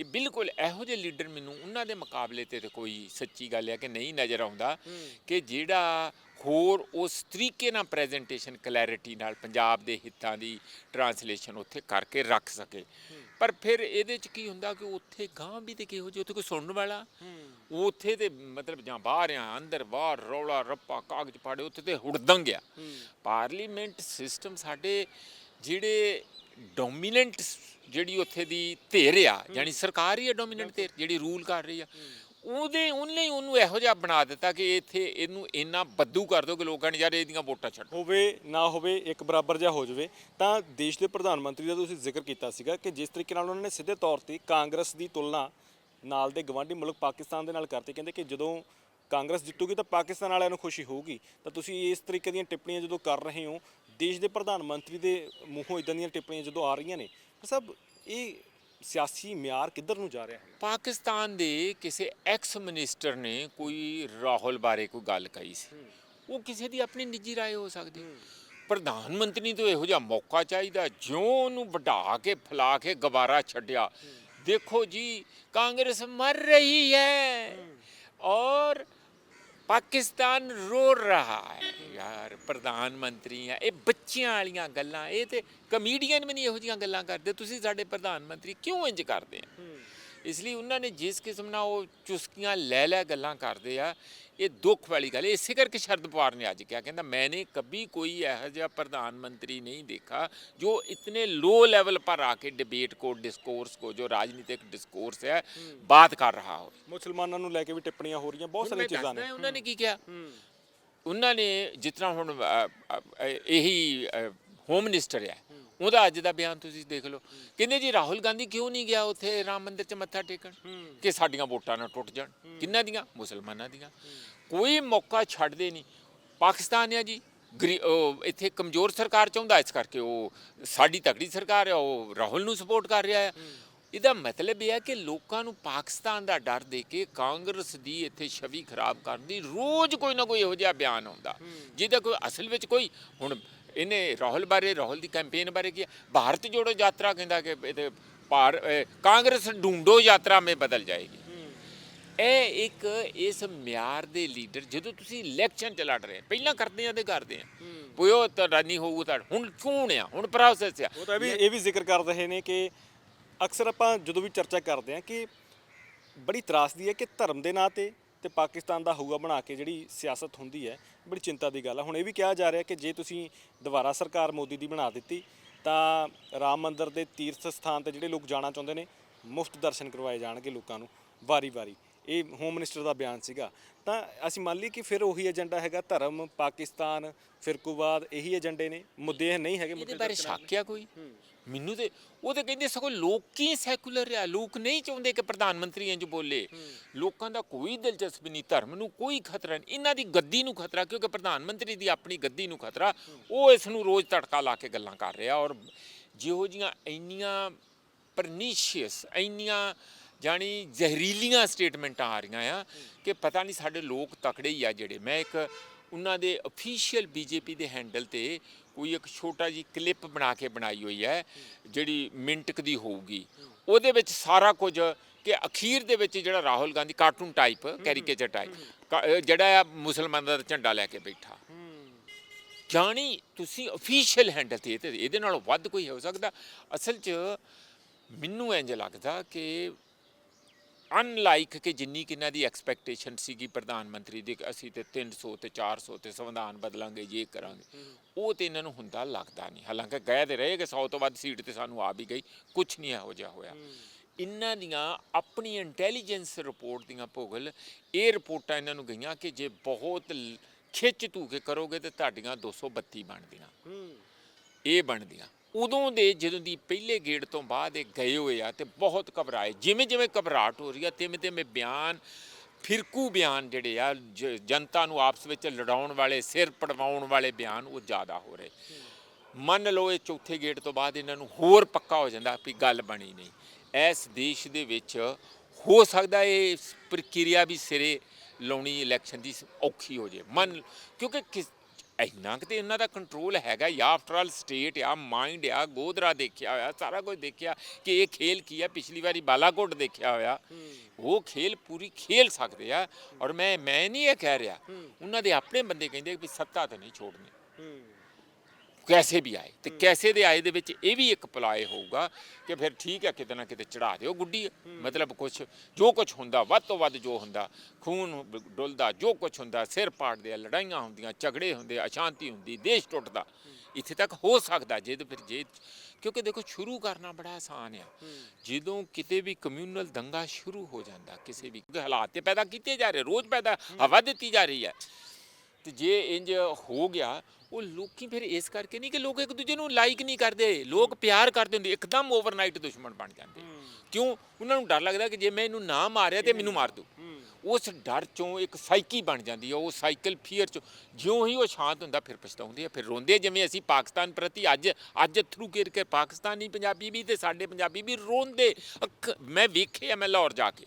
ਇਹ ਬਿਲਕੁਲ ਇਹੋ ਜਿਹੇ ਲੀਡਰ ਮੈਨੂੰ ਉਹਨਾਂ ਦੇ ਮੁਕਾਬਲੇ ਤੇ ਤੇ ਕੋਈ ਸੱਚੀ ਗੱਲ ਹੈ ਕਿ ਨਹੀਂ ਨਜ਼ਰ ਆਉਂਦਾ ਕਿ ਜਿਹੜਾ ਹੋਰ ਉਸ ਤਰੀਕੇ ਨਾਲ ਪ੍ਰੈਜੈਂਟੇਸ਼ਨ ਕਲੈਰਿਟੀ ਨਾਲ ਪੰਜਾਬ ਦੇ ਹਿੱਤਾਂ ਦੀ ਟਰਾਂਸਲੇਸ਼ਨ ਉੱਥੇ ਕਰਕੇ ਰੱਖ ਸਕੇ। ਪਰ ਫਿਰ ਇਹਦੇ ਚ ਕੀ ਹੁੰਦਾ ਕਿ ਉੱਥੇ ਗਾਂ ਵੀ ਤੇ ਕਿਹੋ ਜਿਹੇ ਉੱਥੇ ਕੋਈ ਸੁਣਨ ਵਾਲਾ? ਉੱਥੇ ਤੇ ਮਤਲਬ ਜਾਂ ਬਾਹਰ ਆ ਅੰਦਰ ਬਾਹਰ ਰੌਲਾ ਰੱਪਾ ਕਾਗਜ਼ ਪਾੜੇ ਉੱਥੇ ਤੇ ਹੁੜਦੰਗ ਆ ਪਾਰਲੀਮੈਂਟ ਸਿਸਟਮ ਸਾਡੇ ਜਿਹੜੇ ਡੋਮੀਨੈਂਟ ਜਿਹੜੀ ਉੱਥੇ ਦੀ ਧਿਰ ਆ ਯਾਨੀ ਸਰਕਾਰ ਹੀ ਹੈ ਡੋਮੀਨੈਂਟ ਧਿਰ ਜਿਹੜੀ ਰੂਲ ਕਰ ਰਹੀ ਆ ਉਹਦੇ, ਉਹਨੇ ਉਹਨੂੰ ਇਹੋ ਜਿਹਾ ਬਣਾ ਦਿੱਤਾ ਕਿ ਇੱਥੇ ਇਹਨੂੰ ਇੰਨਾ ਬੱਦੂ ਕਰ ਦਿਓ ਕਿ ਲੋਕਾਂ ਨੇ ਯਾਰ ਇਹਦੀਆਂ ਵੋਟਾਂ ਛੱਡ ਹੋਵੇ, ਨਾ ਹੋਵੇ, ਇੱਕ ਬਰਾਬਰ ਜਿਹਾ ਹੋ ਜਾਵੇ, ਤਾਂ ਦੇਸ਼ ਦੇ ਪ੍ਰਧਾਨ ਮੰਤਰੀ ਦਾ ਤੁਸੀਂ ਜ਼ਿਕਰ ਕੀਤਾ ਸੀਗਾ ਕਿ ਜਿਸ ਤਰੀਕੇ ਨਾਲ ਉਹਨਾਂ ਨੇ ਸਿੱਧੇ ਤੌਰ ਤੇ ਕਾਂਗਰਸ ਦੀ ਤੁਲਨਾ ਨਾਲ ਦੇ ਗਵਾਂਢੀ ਮੁਲਕ ਪਾਕਿਸਤਾਨ ਦੇ ਨਾਲ ਕਰਤੀ, ਕਹਿੰਦੇ ਕਿ ਜਦੋਂ ਕਾਂਗਰਸ ਜਿੱਤੂਗੀ ਤਾਂ ਪਾਕਿਸਤਾਨ ਵਾਲਿਆਂ ਨੂੰ ਖੁਸ਼ੀ ਹੋਊਗੀ। ਤਾਂ ਤੁਸੀਂ ਇਸ ਤਰੀਕੇ ਦੀਆਂ ਟਿੱਪਣੀਆਂ ਜਦੋਂ ਕਰ ਰਹੇ ਹੋ, ਦੇਸ਼ ਦੇ ਪ੍ਰਧਾਨ ਮੰਤਰੀ ਦੇ ਮੂੰਹੋਂ ਇਦਾਂ ਦੀਆਂ ਟਿੱਪਣੀਆਂ ਜਦੋਂ ਆ ਰਹੀਆਂ ਨੇ, ਤਾਂ ਸਭ ਇਹ ਸਿਆਸੀ ਮਿਆਰ ਕਿੱਧਰ ਨੂੰ ਜਾ ਰਿਹਾ ਹੈ ਪਾਕਿਸਤਾਨ ਦੇ ਕਿਸੇ ਐਕਸ ਮਿਨਿਸਟਰ ਨੇ ਕੋਈ ਰਾਹੁਲ ਬਾਰੇ ਕੋਈ ਗੱਲ ਕਹੀ ਸੀ ਉਹ ਕਿਸੇ ਦੀ ਆਪਣੀ ਨਿੱਜੀ رائے ਹੋ ਸਕਦੀ ਪ੍ਰਧਾਨ ਮੰਤਰੀ ਤੋਂ ਇਹੋ ਜਿਹਾ ਮੌਕਾ ਚਾਹੀਦਾ ਜਿਉਂ ਉਹਨੂੰ ਵਢਾ ਕੇ ਫਲਾ ਕੇ ਗਵਾਰਾ ਛੱਡਿਆ ਦੇਖੋ ਜੀ ਕਾਂਗਰਸ ਮਰ ਰਹੀ ਹੈ ਔਰ ਪਾਕਿਸਤਾਨ ਰੋ ਰਹਾ ਹੈ। ਯਾਰ ਪ੍ਰਧਾਨ ਮੰਤਰੀ ਆ ਇਹ ਬੱਚਿਆਂ ਵਾਲੀਆਂ ਗੱਲਾਂ ਇਹ ਤੇ ਕਮੇਡੀਅਨ ਵੀ ਨਹੀਂ ਇਹੋ ਜਿਹੀਆਂ ਗੱਲਾਂ ਕਰਦੇ। ਤੁਸੀਂ ਸਾਡੇ ਪ੍ਰਧਾਨ ਮੰਤਰੀ ਕਿਉਂ ਇੰਜ ਕਰਦੇ ਆ? ਇਸ ਲਈ ਉਹਨਾਂ ਨੇ ਜਿਸ ਕਿਸਮ ਨਾਲ ਉਹ ਚੁਸਕੀਆਂ ਲੈ ਲੈ ਗੱਲਾਂ ਕਰਦੇ ਆ ਇਹ ਦੁੱਖ ਵਾਲੀ ਗੱਲ ਹੈ। ਇਸੇ ਕਰਕੇ ਸ਼ਰਦ ਪਵਾਰ ਨੇ ਅੱਜ ਕਿਹਾ ਕਹਿੰਦਾ ਮੈਨੇ ਕਦੀ ਕੋਈ ਇਹੋ ਜਿਹਾ ਪ੍ਰਧਾਨ ਮੰਤਰੀ ਨਹੀਂ ਦੇਖਾ ਜੋ ਇਤਨੇ ਲੋ ਲੈਵਲ ਪਰ ਆ ਕੇ ਡਿਬੇਟ ਕੋ ਡਿਸਕੋਰਸ ਕੋ ਜੋ ਰਾਜਨੀਤਿਕ ਡਿਸਕੋਰਸ ਹੈ ਬਾਤ ਕਰ ਰਹਾ ਹੋ ਮੁਸਲਮਾਨਾਂ ਨੂੰ ਲੈ ਕੇ ਵੀ ਟਿੱਪਣੀਆਂ ਹੋ ਰਹੀਆਂ ਬਹੁਤ ਸਾਰੀਆਂ ਚੀਜ਼ਾਂ ਨੇ। ਉਹਨਾਂ ਨੇ ਕੀ ਕਿਹਾ? ਉਹਨਾਂ ਨੇ ਜਿਤਨਾ ਹੁਣ ਇਹੀ ਹੋਮ ਮਿਨਿਸਟਰ ਹੈ। ਉਹਦਾ ਅੱਜ ਦਾ ਬਿਆਨ ਤੁਸੀਂ ਦੇਖ ਲਓ। ਕਹਿੰਦੇ ਜੀ ਰਾਹੁਲ ਗਾਂਧੀ ਕਿਉਂ ਨਹੀਂ ਗਿਆ ਉੱਥੇ ਰਾਮ ਮੰਦਿਰ 'ਚ ਮੱਥਾ ਟੇਕਣ? ਕਿ ਸਾਡੀਆਂ ਵੋਟਾਂ ਨਾ ਟੁੱਟ ਜਾਣ। ਕਿੰਨਾਂ ਦੀਆਂ? ਮੁਸਲਮਾਨਾਂ ਦੀਆਂ। ਕੋਈ ਮੌਕਾ ਛੱਡਦੇ ਨਹੀਂ। ਪਾਕਿਸਤਾਨ ਹੈ ਜੀ। ਇੱਥੇ ਕਮਜ਼ੋਰ ਸਰਕਾਰ ਚਾਹੁੰਦਾ ਇਸ ਕਰਕੇ ਉਹ ਸਾਡੀ ਤਕੜੀ ਸਰਕਾਰ ਹੈ ਉਹ ਰਾਹੁਲ ਨੂੰ ਸਪੋਰਟ ਕਰ ਰਿਹਾ ਹੈ। ਇਹਦਾ ਮਤਲਬ ਇਹ ਹੈ ਕਿ ਲੋਕਾਂ ਨੂੰ ਪਾਕਿਸਤਾਨ ਦਾ ਡਰ ਦੇ ਕੇ ਕਾਂਗਰਸ ਦੀ ਇੱਥੇ ਛਵੀ ਖਰਾਬ ਕਰਨ ਦੀ ਰੋਜ਼ ਕੋਈ ਨਾ ਕੋਈ ਇਹੋ ਜਿਹਾ ਬਿਆਨ ਆਉਂਦਾ। ਜਿਹਦਾ ਕੋਈ ਅਸਲ ਵਿੱਚ ਕੋਈ ਹੁਣ ਇਹਨੇ ਰਾਹੁਲ ਬਾਰੇ ਰਾਹੁਲ ਦੀ ਕੈਂਪੇਨ ਬਾਰੇ ਕੀ ਭਾਰਤ ਜੋੜੋ ਯਾਤਰਾ ਕਹਿੰਦਾ ਕਿ ਇਹਦੇ ਭਾਰ ਅਹ ਕਾਂਗਰਸ ਢੂੰਡੋ ਯਾਤਰਾ ਮੇ ਬਦਲ ਜਾਏਗੀ। ਇਹ ਇੱਕ ਇਸ ਮਿਆਰ ਦੇ ਲੀਡਰ ਜਦੋਂ ਤੁਸੀਂ ਇਲੈਕਸ਼ਨ ਚ ਲੜ ਰਹੇ ਪਹਿਲਾਂ ਕਰਦੇ ਆ ਤੇ ਕਰਦੇ ਆ। ਪੁਇਓ ਤਾਂ ਨਹੀਂ ਹੋਊ ਤਾਂ ਹੁਣ ਕੌਣ ਆ? ਹੁਣ ਪ੍ਰੋਸੈਸ ਆ। ਉਹ ਤਾਂ ਵੀ ਇਹ ਵੀ ਜ਼ਿਕਰ ਕਰ ਰਹੇ ਨੇ ਕਿ ਅਕਸਰ ਆਪਾਂ ਜਦੋਂ ਵੀ ਚਰਚਾ ਕਰਦੇ ਹਾਂ ਕਿ ਬੜੀ ਤਰਾਸਦੀ ਹੈ ਕਿ ਧਰਮ ਦੇ ਨਾਂ ਤੇ ਤੇ ਪਾਕਿਸਤਾਨ ਦਾ ਹਊਆ ਬਣਾ ਕੇ ਜਿਹੜੀ ਸਿਆਸਤ ਹੁੰਦੀ ਹੈ, ਬੜੀ ਚਿੰਤਾ ਦੀ ਗੱਲ ਹੈ ਹੁਣ ਇਹ ਵੀ ਕਿਹਾ ਜਾ ਰਿਹਾ ਕਿ ਜੇ ਤੁਸੀਂ ਦੁਬਾਰਾ ਸਰਕਾਰ ਮੋਦੀ ਦੀ ਬਣਾ ਦਿੱਤੀ, ਤਾਂ ਰਾਮ ਮੰਦਿਰ ਦੇ ਤੀਰਥ ਸਥਾਨ ਤੇ ਜਿਹੜੇ ਲੋਕ ਜਾਣਾ ਚਾਹੁੰਦੇ ਨੇ, ਮੁਫਤ ਦਰਸ਼ਨ ਕਰਵਾਏ ਜਾਣਗੇ ਲੋਕਾਂ ਨੂੰ, ਵਾਰੀ-ਵਾਰੀ। ਇਹ ਹੋਮ ਮਿਨਿਸਟਰ ਦਾ ਬਿਆਨ ਸੀਗਾ। ਤਾਂ ਅਸੀਂ ਮੰਨ ਲਈ ਕਿ ਫਿਰ ਉਹੀ ਏਜੰਡਾ ਹੈਗਾ ਧਰਮ ਪਾਕਿਸਤਾਨ ਫਿਰਕੂਵਾਦ ਇਹੀ ਏਜੰਡੇ ਨੇ। ਮੁੱਦੇ ਇਹ ਨਹੀਂ ਹੈਗੇ ਇਹਦੇ ਮੁੱਦੇ ਬਾਰੇ ਸ਼ੱਕ ਆ ਕੋਈ? ਮੈਨੂੰ ਤੇ ਉਹ ਤੇ ਕਹਿੰਦੇ ਸਗੋਂ ਲੋਕੀ ਸੈਕੂਲਰ ਆ ਲੋਕ ਨਹੀਂ ਚਾਹੁੰਦੇ ਕਿ ਪ੍ਰਧਾਨ ਮੰਤਰੀ ਇੰਜ ਬੋਲੇ। ਲੋਕਾਂ ਦਾ ਕੋਈ ਦਿਲਚਸਪੀ ਨਹੀਂ ਧਰਮ ਨੂੰ ਕੋਈ ਖਤਰਾ ਨਹੀਂ ਇਹਨਾਂ ਦੀ ਗੱਦੀ ਨੂੰ ਖਤਰਾ ਕਿਉਂਕਿ ਪ੍ਰਧਾਨ ਮੰਤਰੀ ਦੀ ਆਪਣੀ ਗੱਦੀ ਨੂੰ ਖਤਰਾ ਉਹ ਇਸ ਨੂੰ ਰੋਜ਼ ਤੜਕਾ ਲਾ ਕੇ ਗੱਲਾਂ ਕਰ ਰਿਹਾ ਔਰ ਜਿਹੋ ਜੀਆਂ ਇੰਨੀਆਂ ਪਰਨੀਸ਼ੀਅਸ ਇੰਨੀਆਂ ਜਾਣੀ ਜ਼ਹਿਰੀਲੀਆਂ ਸਟੇਟਮੈਂਟਾਂ ਆ ਰਹੀਆਂ ਆ ਕਿ ਪਤਾ ਨਹੀਂ ਸਾਡੇ ਲੋਕ ਤਕੜੇ ਹੀ ਆ ਜਿਹੜੇ। ਮੈਂ ਇੱਕ ਉਹਨਾਂ ਦੇ ਅਫੀਸ਼ੀਅਲ ਬੀਜੇਪੀ ਦੇ ਹੈਂਡਲ ਤੇ ਕੋਈ ਇੱਕ ਛੋਟਾ ਜੀ ਕਲਿੱਪ ਬਣਾ ਕੇ ਬਣਾਈ ਹੋਈ ਹੈ, ਜਿਹੜੀ ਮਿੰਟਕ ਦੀ ਹੋਊਗੀ। ਉਹਦੇ ਵਿੱਚ ਸਾਰਾ ਕੁਝ ਕਿ ਅਖੀਰ ਦੇ ਵਿੱਚ ਜਿਹੜਾ Rahul Gandhi cartoon type caricature type ਜਿਹੜਾ ਆ ਮੁਸਲਮਾਨਾਂ ਦਾ ਝੰਡਾ ਲੈ ਕੇ ਬੈਠਾ। ਜਾਣੀ ਤੁਸੀਂ ਅਫੀਸ਼ੀਅਲ ਹੈਂਡਲ ਤੇ ਇਹ ਤੇ ਇਹਦੇ ਨਾਲੋਂ ਵੱਧ ਕੋਈ ਹੋ ਸਕਦਾ। ਅਸਲ 'ਚ ਮੈਨੂੰ ਇੰਜ ਲੱਗਦਾ ਕਿ ਅਨਲਾਈਕ ਕਿ ਜਿੰਨੀ ਕਿਨਾਂ ਦੀ ਐਕਸਪੈਕਟੇਸ਼ਨ ਸੀਗੀ ਪ੍ਰਧਾਨ ਮੰਤਰੀ ਦੀ ਕਿ ਅਸੀਂ ਤੇ 300 ਤੇ 400 ਤੇ ਸੰਵਿਧਾਨ ਬਦਲਾਂਗੇ ਇਹ ਕਰਾਂਗੇ। ਉਹ ਤੇ ਇਹਨਾਂ ਨੂੰ ਹੁੰਦਾ ਲੱਗਦਾ ਨਹੀਂ। ਹਾਲਾਂਕਿ ਗਏ ਤੇ ਰਹੇ ਕਿ 100 ਤੋਂ ਵੱਧ ਸੀਟ ਤੇ ਸਾਨੂੰ ਆ ਵੀ ਗਈ ਕੁਝ ਨਹੀਂ ਇਹੋ ਜਿਹਾ ਹੋਇਆ। ਇਹਨਾਂ ਦੀਆਂ ਆਪਣੀ ਇੰਟੈਲੀਜੈਂਸ ਰਿਪੋਰਟ ਦੀਆਂ ਭੁਗਲ ਇਹ ਰਿਪੋਰਟਾਂ ਇਹਨਾਂ ਨੂੰ ਗਈਆਂ ਕਿ ਜੇ ਬਹੁਤ ਖਿੱਚ ਧੂ ਕੇ ਕਰੋਗੇ ਤੇ ਤੁਹਾਡੀਆਂ 232 ਬਣਦੀਆਂ ਇਹ ਬਣਦੀਆਂ ਉਦੋਂ ਦੇ ਜਦੋਂ ਦੀ ਪਹਿਲੇ ਗੇੜ ਤੋਂ ਬਾਅਦ ਇਹ ਗਏ ਹੋਏ ਆ ਤੇ ਬਹੁਤ ਘਬਰਾਏ। ਜਿਵੇਂ ਜਿਵੇਂ ਘਬਰਾਹਟ ਹੋ ਰਹੀ ਆ ਤਿਵੇਂ ਤਿਵੇਂ ਬਿਆਨ, ਫਿਰਕੂ ਬਿਆਨ ਜਿਹੜੇ ਆ, ਜ- ਜਨਤਾ ਨੂੰ ਆਪਸ ਵਿੱਚ ਲੜਾਉਣ ਵਾਲੇ, ਸਿਰ ਪੜਵਾਉਣ ਵਾਲੇ ਬਿਆਨ ਉਹ ਜ਼ਿਆਦਾ ਹੋ ਰਹੇ। ਮੰਨ ਲਓ ਇਹ ਚੌਥੇ ਗੇੜ ਤੋਂ ਬਾਅਦ ਇਹਨਾਂ ਨੂੰ ਹੋਰ ਪੱਕਾ ਹੋ ਜਾਂਦਾ ਵੀ ਗੱਲ ਬਣੀ ਨਹੀਂ। ਇਸ ਦੇਸ਼ ਦੇ ਵਿੱਚ ਹੋ ਸਕਦਾ ਇਹ ਪ੍ਰਕਿਰਿਆ ਵੀ ਸਿਰੇ ਲਾਉਣੀ ਇਲੈਕਸ਼ਨ ਦੀ ਔਖੀ ਹੋ ਜੇ। ਮੰਨ, ਕਿਉਂਕਿ ਕਿਸ ਇੰਨਾ ਕਿ ਤੇ ਇਹਨਾਂ ਦਾ ਕੰਟਰੋਲ ਹੈਗਾ ਜਾਂ ਆਫਟਰ ਆਲ ਸਟੇਟ ਆ ਮਾਈਂਡ ਆ ਗੋਦਰਾ ਦੇਖਿਆ ਹੋਇਆ ਸਾਰਾ ਕੁਝ ਦੇਖਿਆ ਕਿ ਇਹ ਖੇਲ ਕੀ ਆ। ਪਿਛਲੀ ਵਾਰੀ ਬਾਲਾਕੋਟ ਦੇਖਿਆ ਹੋਇਆ। ਉਹ ਖੇਲ ਪੂਰੀ ਖੇਲ ਸਕਦੇ ਆ। ਔਰ ਮੈਂ ਮੈਂ ਨਹੀਂ ਇਹ ਕਹਿ ਰਿਹਾ। ਉਹਨਾਂ ਦੇ ਆਪਣੇ ਬੰਦੇ ਕਹਿੰਦੇ ਵੀ ਸੱਤਾ ਤਾਂ ਨਹੀਂ ਛੋੜਨੀ। ਕੈਸੇ ਵੀ ਆਏ ਤੇ ਕੈਸੇ ਦੇ ਆਏ ਦੇ ਵਿੱਚ ਇਹ ਵੀ ਇੱਕ ਪਲਾਏ ਹੋਊਗਾ ਕਿ ਫਿਰ ਠੀਕ ਹੈ ਕਿਤੇ ਨਾ ਕਿਤੇ ਚੜਾ ਦਿਓ ਗੁੱਡੀ। ਮਤਲਬ ਕੁਝ ਜੋ ਕੁਝ ਹੁੰਦਾ ਵੱਧ ਤੋਂ ਵੱਧ ਜੋ ਹੁੰਦਾ ਖੂਨ ਡੁੱਲਦਾ ਜੋ ਕੁਝ ਹੁੰਦਾ ਸਿਰ ਪਾੜਦੇ ਆ ਲੜਾਈਆਂ ਹੁੰਦੀਆਂ ਝਗੜੇ ਹੁੰਦੇ ਅਸ਼ਾਂਤੀ ਹੁੰਦੀ ਦੇਸ਼ ਟੁੱਟਦਾ ਇੱਥੇ ਤੱਕ ਹੋ ਸਕਦਾ ਜੇ ਤੇ ਫਿਰ ਜੇ ਕਿਉਂਕਿ ਦੇਖੋ ਸ਼ੁਰੂ ਕਰਨਾ ਬੜਾ ਆਸਾਨ ਆ। ਜਦੋਂ ਕਿਤੇ ਵੀ ਕਮਿਊਨਲ ਦੰਗਾ ਸ਼ੁਰੂ ਹੋ ਜਾਂਦਾ ਕਿਸੇ ਵੀ ਹਾਲਾਤ ਤੇ ਪੈਦਾ ਕੀਤੇ ਜਾ ਰਹੇ ਰੋਜ਼ ਪੈਦਾ ਹਵਾ ਦਿੱਤੀ ਜਾ ਰਹੀ ਹੈ ਤੇ ਜੇ ਇੰਜ ਹੋ ਗਿਆ ਉਹ ਲੋਕੀ ਫਿਰ ਇਸ ਕਰਕੇ ਨਹੀਂ ਕਿ ਲੋਕ ਇੱਕ ਦੂਜੇ ਨੂੰ ਲਾਈਕ ਨਹੀਂ ਕਰਦੇ ਲੋਕ ਪਿਆਰ ਕਰਦੇ ਹੁੰਦੇ ਇੱਕਦਮ ਓਵਰਨਾਈਟ ਦੁਸ਼ਮਣ ਬਣ ਜਾਂਦੇ ਕਿਉਂ? ਉਹਨਾਂ ਨੂੰ ਡਰ ਲੱਗਦਾ ਕਿ ਜੇ ਮੈਂ ਇਹਨੂੰ ਨਾ ਮਾਰਿਆ ਤੇ ਮੈਨੂੰ ਮਾਰ ਦੂ ਉਸ ਡਰ ਚੋਂ ਇੱਕ ਸਾਈਕੀ ਬਣ ਜਾਂਦੀ ਹੈ ਉਹ ਸਾਈਕਲ ਫੀਅਰ ਚੋਂ। ਜਿਉਂ ਹੀ ਉਹ ਸ਼ਾਂਤ ਹੁੰਦਾ ਫਿਰ ਪਛਤਾਉਂਦੇ ਆ ਫਿਰ ਰੋਂਦੇ ਜਿਵੇਂ ਅਸੀਂ ਪਾਕਿਸਤਾਨ ਪ੍ਰਤੀ ਅੱਜ ਅੱਜ ਥਰੂ ਕਰ ਕੇ ਪਾਕਿਸਤਾਨੀ ਪੰਜਾਬੀ ਵੀ ਤੇ ਸਾਡੇ ਪੰਜਾਬੀ ਵੀ ਰੋਂਦੇ। ਅੱਖ- ਮੈਂ ਵੇਖਿਆ ਮੈਂ ਲਾਹੌਰ ਜਾ ਕੇ।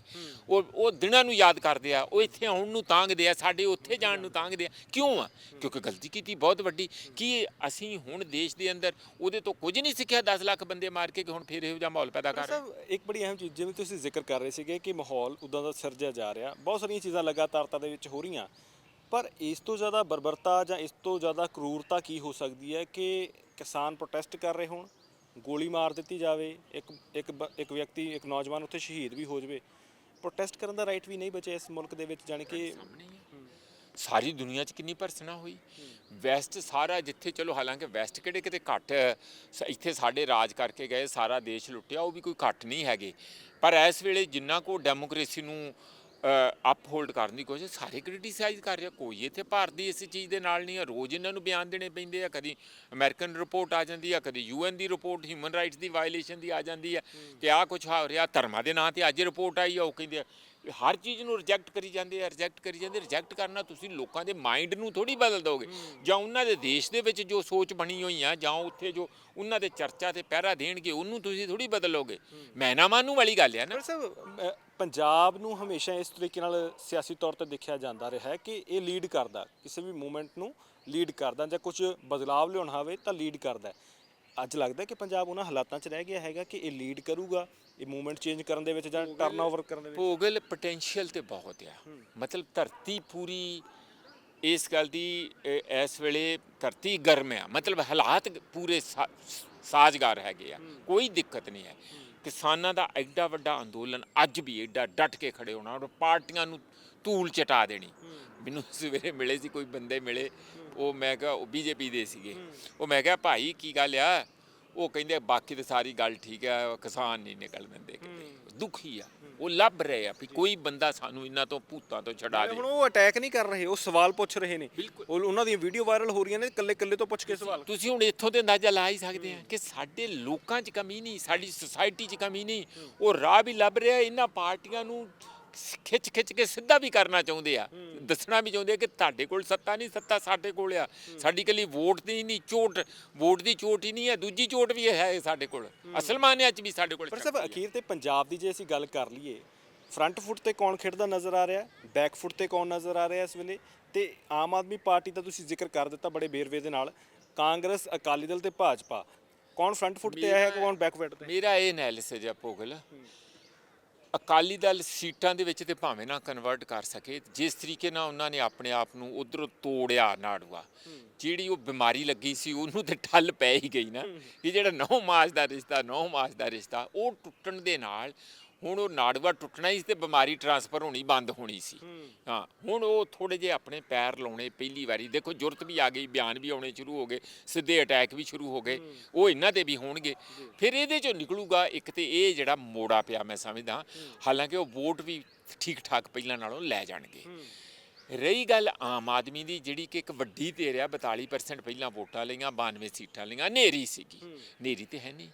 ਉਹ ਉਹ ਦਿਨਾਂ ਨੂੰ ਯਾਦ ਕਰਦੇ ਆ ਉਹ ਇੱਥੇ ਆਉਣ ਨੂੰ ਤਾਂਗਦੇ ਆ ਸਾਡੇ ਉੱਥੇ ਜਾਣ ਨੂੰ ਤਾਂਗਦੇ ਆ। ਕਿਉਂ ਆ? ਕਿਉਂਕਿ ਗਲਤੀ ਕੀਤੀ ਬਹੁਤ ਵੱਡੀ ਕੀ ਅਸੀਂ ਹੁਣ ਦੇਸ਼ ਦੇ ਅੰਦਰ ਉਹਦੇ ਤੋਂ ਕੁਝ ਨਹੀਂ ਸਿੱਖਿਆ 10 ਲੱਖ ਬੰਦੇ ਮਾਰ ਕੇ ਕਿ ਹੁਣ ਫਿਰ ਇਹੋ ਜਿਹਾ ਮਾਹੌਲ ਪੈਦਾ ਕਰ ਰਹੇ? ਸਾਹਿਬ ਇੱਕ ਬੜੀ ਅਹਿਮ ਚੀਜ਼ ਜਿਵੇਂ ਤੁਸੀਂ ਜ਼ਿਕਰ ਕਰ ਰਹੇ ਸੀਗੇ ਕਿ ਮਾਹੌਲ ਉਦਾਂ ਦਾ ਸਿਰਜਿਆ ਜਾ ਰਿਹਾ ਬਹੁਤ ਸਾਰੀਆਂ ਚੀਜ਼ਾਂ ਲਗਾਤਾਰਤਾ ਦੇ ਵਿੱਚ ਹੋ ਰਹੀਆਂ ਪਰ ਇਸ ਤੋਂ ਜ਼ਿਆਦਾ ਬਰਬਰਤਾ ਜਾਂ ਇਸ ਤੋਂ ਜ਼ਿਆਦਾ ਕਰੂਰਤਾ ਕੀ ਹੋ ਸਕਦੀ ਹੈ ਕਿ ਕਿਸਾਨ ਪ੍ਰੋਟੈਸਟ ਕਰ ਰਹੇ ਹੋਣ ਗੋਲੀ ਮਾਰ ਦਿੱਤੀ ਜਾਵੇ ਇੱਕ ਇੱਕ ਬ- ਇੱਕ ਵਿਅਕਤੀ ਇੱਕ ਨੌਜਵਾਨ ਉੱਥੇ ਸ਼ਹੀਦ ਵੀ ਹੋ ਜਾਵੇ? ਪ੍ਰੋਟੈਸਟ ਕਰਨ ਦਾ ਰਾਈਟ ਵੀ ਨਹੀਂ ਬਚਿਆ ਇਸ ਮੁਲਕ ਦੇ ਵਿੱਚ ਜਾਣੀ ਕਿ ਸਾਰੀ ਦੁਨੀਆ 'ਚ ਕਿੰਨੀ ਭਰਸਨਾ ਹੋਈ? ਵੈਸਟ ਸਾਰਾ ਜਿੱਥੇ ਚਲੋ ਹਾਲਾਂਕਿ ਵੈਸਟ ਕਿਹੜੇ ਕਿਤੇ ਘੱਟ ਇੱਥੇ ਸਾਡੇ ਰਾਜ ਕਰਕੇ ਗਏ ਸਾਰਾ ਦੇਸ਼ ਲੁੱਟਿਆ ਉਹ ਵੀ ਕੋਈ ਘੱਟ ਨਹੀਂ ਹੈਗੇ। ਪਰ ਇਸ ਵੇਲੇ ਜਿੰਨਾ ਕੋ ਡੈਮੋਕ੍ਰੇਸੀ ਨੂੰ ਅਪ ਹੋਲਡ ਕਰਨ ਦੀ ਕੋਸ਼ਿਸ਼ ਸਾਰੇ ਕ੍ਰਿਟੀਸਾਈਜ਼ ਕਰ ਰਿਹਾ ਕੋਈ ਇੱਥੇ ਭਾਰਤ ਦੀ ਇਸ ਚੀਜ਼ ਦੇ ਨਾਲ ਨਹੀਂ ਹੈ ਰੋਜ਼ ਇਹਨਾਂ ਨੂੰ ਬਿਆਨ ਦੇਣੇ ਪੈਂਦੇ ਆ ਕਦੀ ਅਮਰੀਕਨ ਰਿਪੋਰਟ ਆ ਜਾਂਦੀ ਆ ਕਦੀ ਯੂਐਨ ਦੀ ਰਿਪੋਰਟ ਹਿਊਮਨ ਰਾਈਟਸ ਦੀ ਵਾਇਲੇਸ਼ਨ ਦੀ ਆ ਜਾਂਦੀ ਆ ਕਿ ਆ ਕੁਝ ਹੋ ਰਿਹਾ ਧਰਮਾਂ ਦੇ ਨਾਂ ਤੇ ਅੱਜ ਰਿਪੋਰਟ ਆਈ ਆ ਉਹ ਕਹਿੰਦੇ ਆ ਹਰ ਚੀਜ਼ ਨੂੰ ਰਿਜੈਕਟ ਕਰੀ ਜਾਂਦੇ ਆ ਰਿਜੈਕਟ ਕਰੀ ਜਾਂਦੇ ਰਿਜੈਕਟ ਕਰਨਾ ਤੁਸੀਂ ਲੋਕਾਂ ਦੇ ਮਾਈਂਡ ਨੂੰ ਥੋੜੀ ਬਦਲ ਦੋਗੇ ਜਾਂ ਉਹਨਾਂ ਦੇ ਦੇਸ਼ ਦੇ ਵਿੱਚ ਜੋ ਸੋਚ ਬਣੀ ਹੋਈ ਆ ਜਾਂ ਉੱਥੇ ਜੋ ਉਹਨਾਂ ਦੇ ਚਰਚਾ ਤੇ ਪਹਿਰਾ ਦੇਣਗੇ ਉਹਨੂੰ ਤੁਸੀਂ ਥੋੜੀ ਬਦਲੋਗੇ। ਮੈਂ ਨਾ ਮਾਨੂੰ ਵਾਲੀ ਗੱਲ ਆ ਨਾ। ਅ, ਪੰਜਾਬ ਨੂੰ ਹਮੇਸ਼ਾ ਇਸ ਤਰੀਕੇ ਨਾਲ ਸਿਆਸੀ ਤੌਰ ਤੇ ਦੇਖਿਆ ਜਾਂਦਾ ਰਿਹਾ ਹੈ ਕਿ ਇਹ ਲੀਡ ਕਰਦਾ ਕਿਸੇ ਵੀ ਮੂਵਮੈਂਟ ਨੂੰ ਲੀਡ ਕਰਦਾ ਜਾਂ ਕੁਝ ਬਦਲਾਵ ਲਿਆਉਣਾ ਹੋਵੇ ਤਾਂ ਲੀਡ ਕਰਦਾ। ਅੱਜ ਲੱਗਦਾ ਕਿ ਪੰਜਾਬ ਉਹਨਾਂ ਹਾਲਾਤਾਂ 'ਚ ਰਹਿ ਗਿਆ ਹੈਗਾ ਕਿ ਇਹ ਲੀਡ ਕਰੂਗਾ ਇਹ ਮੂਵਮੈਂਟ ਚੇਂਜ ਕਰਨ ਦੇ ਵਿੱਚ ਜਾਂ ਟਰਨਓਵਰ ਕਰਨ ਦੇ ਵਿੱਚ। ਭੋਗਲ ਪੋਟੈਂਸ਼ੀਅਲ ਤੇ ਬਹੁਤ ਆ। ਮਤਲਬ ਧਰਤੀ ਪੂਰੀ ਇਸ ਗੱਲ ਦੀ ਇਸ ਵੇਲੇ ਧਰਤੀ ਗਰਮ ਆ। ਮਤਲਬ ਹਾਲਾਤ ਪੂਰੇ ਸਾਜ਼ਗਾਰ ਹੈਗੇ ਆ। ਕੋਈ ਦਿੱਕਤ ਨਹੀਂ ਹੈ। ਕਿਸਾਨਾਂ ਦਾ ਐਡਾ ਵੱਡਾ ਅੰਦੋਲਨ ਅੱਜ ਵੀ ਐਡਾ ਡਟ ਕੇ ਖੜੇ ਹੋਣਾ ਔਰ ਪਾਰਟੀਆਂ ਨੂੰ ਧੂਲ ਚਟਾ ਦੇਣੀ। ਮੈਨੂੰ ਸਵੇਰੇ ਮਿਲੇ ਸੀ, ਕੋਈ ਬੰਦੇ ਮਿਲੇ, ਉਹ ਮੈਂ ਕਿਹਾ, ਉਹ ਬੀਜੇਪੀ ਦੇ ਸੀਗੇ। ਉਹ ਮੈਂ ਕਿਹਾ, ਭਾਈ, ਕੀ ਗੱਲ ਆ? ਉਹ ਕਹਿੰਦੇ, ਬਾਕੀ ਤੇ ਸਾਰੀ ਗੱਲ ਠੀਕ ਆ, ਕਿਸਾਨ ਨਹੀਂ ਨਿਕਲ ਦਿੰਦੇ ਕਿਤੇ। ਦੁਖੀ ਆ। ਉਹ ਲੱਭ ਰਹੇ ਆ ਵੀ ਕੋਈ ਬੰਦਾ ਸਾਨੂੰ ਇਹਨਾਂ ਤੋਂ ਭੂਤਾਂ ਤੋਂ ਛਡਾ ਦੇ। ਹੁਣ ਉਹ ਅਟੈਕ ਨਹੀਂ ਕਰ ਰਹੇ ਉਹ ਸਵਾਲ ਪੁੱਛ ਰਹੇ ਨੇ। ਉਹ ਉਹਨਾਂ ਦੀਆਂ ਵੀਡੀਓ ਵਾਇਰਲ ਹੋ ਰਹੀਆਂ ਨੇ ਕੱਲੇ ਕੱਲੇ ਤੋਂ ਪੁੱਛ ਕੇ ਸਵਾਲ। ਤੁਸੀਂ ਹੁਣ ਇੱਥੋਂ ਤੇ ਅੰਦਾਜ਼ਾ ਲਾ ਹੀ ਸਕਦੇ ਆ ਕਿ ਸਾਡੇ ਲੋਕਾਂ 'ਚ ਕਮੀ ਨਹੀਂ ਸਾਡੀ ਸੁਸਾਇਟੀ 'ਚ ਕਮੀ ਨਹੀਂ ਉਹ ਰਾਹ ਵੀ ਲੱਭ ਰਿਹਾ ਇਹਨਾਂ ਪਾਰਟੀਆਂ ਨੂੰ ਖਿੱਚ ਖਿੱਚ ਕੇ ਸਿੱਧਾ ਵੀ ਕਰਨਾ ਚਾਹੁੰਦੇ ਆ। ਦੱਸਣਾ ਵੀ ਚਾਹੁੰਦੇ ਆ ਕਿ ਤੁਹਾਡੇ ਕੋਲ ਸੱਤਾ ਨਹੀਂ ਸੱਤਾ ਸਾਡੇ ਕੋਲ ਆ। ਸਾਡੀ ਕੱਲੀ ਵੋਟ ਦੀ ਨਹੀਂ ਚੋਟ ਵੋਟ ਦੀ ਚੋਟ ਹੀ ਨਹੀਂ ਹੈ ਦੂਜੀ ਚੋਟ ਵੀ ਹੈ ਸਾਡੇ ਕੋਲ। ਅਸਲ ਮਾਨਿਆਂ 'ਚ ਵੀ ਸਾਡੇ ਕੋਲ ਪਰ ਹੈ। ਅਖੀਰ ਤੇ ਪੰਜਾਬ ਦੀ ਜੇ ਅਸੀਂ ਗੱਲ ਕਰ ਲਈਏ ਫਰੰਟ ਫੁੱਟ ਤੇ ਕੌਣ ਖੇਡਦਾ ਨਜ਼ਰ ਆ ਰਿਹਾ ਬੈਕ ਫੁੱਟ ਤੇ ਕੌਣ ਨਜ਼ਰ ਆ ਰਿਹਾ ਇਸ ਵੇਲੇ? ਤੇ ਆਮ ਆਦਮੀ ਪਾਰਟੀ ਦਾ ਤੁਸੀਂ ਜ਼ਿਕਰ ਕਰ ਦਿੱਤਾ ਬੜੇ ਬੇਰਵੇ ਦੇ ਨਾਲ ਕਾਂਗਰਸ ਅਕਾਲੀ ਦਲ ਤੇ ਭਾਜਪਾ। ਕੌਣ ਫਰੰਟ ਫੁੱਟ ਤੇ ਆਇਆ ਹੈ ਕੌਣ ਬੈਕ ਫੁੱਟ ਤੇ? ਮੇਰਾ ਇਹ ਐਨਾਲਿਸਿਸ ਹੈ ਭੋਗਲ। ਅਕਾਲੀ ਦਲ ਸੀਟਾਂ ਦੇ ਵਿੱਚ ਤੇ ਭਾਵੇਂ ਨਾ ਕਨਵਰਟ ਕਰ ਸਕੇ, ਜਿਸ ਤਰੀਕੇ ਨਾਲ ਉਹਨਾਂ ਨੇ ਆਪਣੇ ਆਪ ਨੂੰ ਉਧਰ ਤੋੜਿਆ ਨਾੜੂਆ, ਜਿਹੜੀ ਉਹ ਬਿਮਾਰੀ ਲੱਗੀ ਸੀ, ਉਹਨੂੰ ਤੇ ਠੱਲ ਪੈ ਹੀ ਗਈ ਨਾ, ਕਿ ਜਿਹੜਾ ਨੌ ਮਾਸ ਦਾ ਰਿਸ਼ਤਾ ਨੌ ਮਾਸ ਦਾ ਰਿਸ਼ਤਾ, ਉਹ ਟੁੱਟਣ ਦੇ ਨਾਲ ਹੁਣ ਉਹ ਨਾੜੂਆ ਟੁੱਟਣਾ ਹੀ ਤੇ ਬਿਮਾਰੀ ਟਰਾਂਸਫਰ ਹੋਣੀ ਬੰਦ ਹੋਣੀ ਸੀ। ਹਾਂ। ਹੁਣ ਉਹ ਥੋੜੇ ਜਿਹੇ ਆਪਣੇ ਪੈਰ ਲਾਉਣੇ ਪਹਿਲੀ ਵਾਰੀ। ਦੇਖੋ ਜੁਰਤ ਵੀ ਆ ਗਈ ਬਿਆਨ ਵੀ ਆਉਣੇ ਸ਼ੁਰੂ ਹੋ ਗਏ ਸਿੱਧੇ ਅਟੈਕ ਵੀ ਸ਼ੁਰੂ ਹੋ ਗਏ ਉਹ ਇਹਨਾਂ ਤੇ ਵੀ ਹੋਣਗੇ। ਫਿਰ ਇਹਦੇ ਚੋਂ ਨਿਕਲੂਗਾ ਇੱਕ ਤੇ ਇਹ ਜਿਹੜਾ ਮੋੜਾ ਪਿਆ ਮੈਂ ਸਮਝਦਾ ਹਾਲਾਂਕਿ ਉਹ ਵੋਟ ਵੀ ਠੀਕ ਠਾਕ ਪਹਿਲਾਂ ਨਾਲੋਂ ਲੈ ਜਾਣਗੇ। ਰਹੀ ਗੱਲ ਆਮ ਆਦਮੀ ਦੀ ਜਿਹੜੀ ਕਿ ਇੱਕ ਵੱਡੀ ਧਿਰ ਆ 42% ਪਹਿਲਾਂ ਵੋਟਾਂ ਲਈਆਂ 92 ਸੀਟਾਂ ਲਈਆਂ ਹਨੇਰੀ ਸੀਗੀ। ਹਨੇਰੀ ਤੇ ਹੈ ਨਹੀਂ।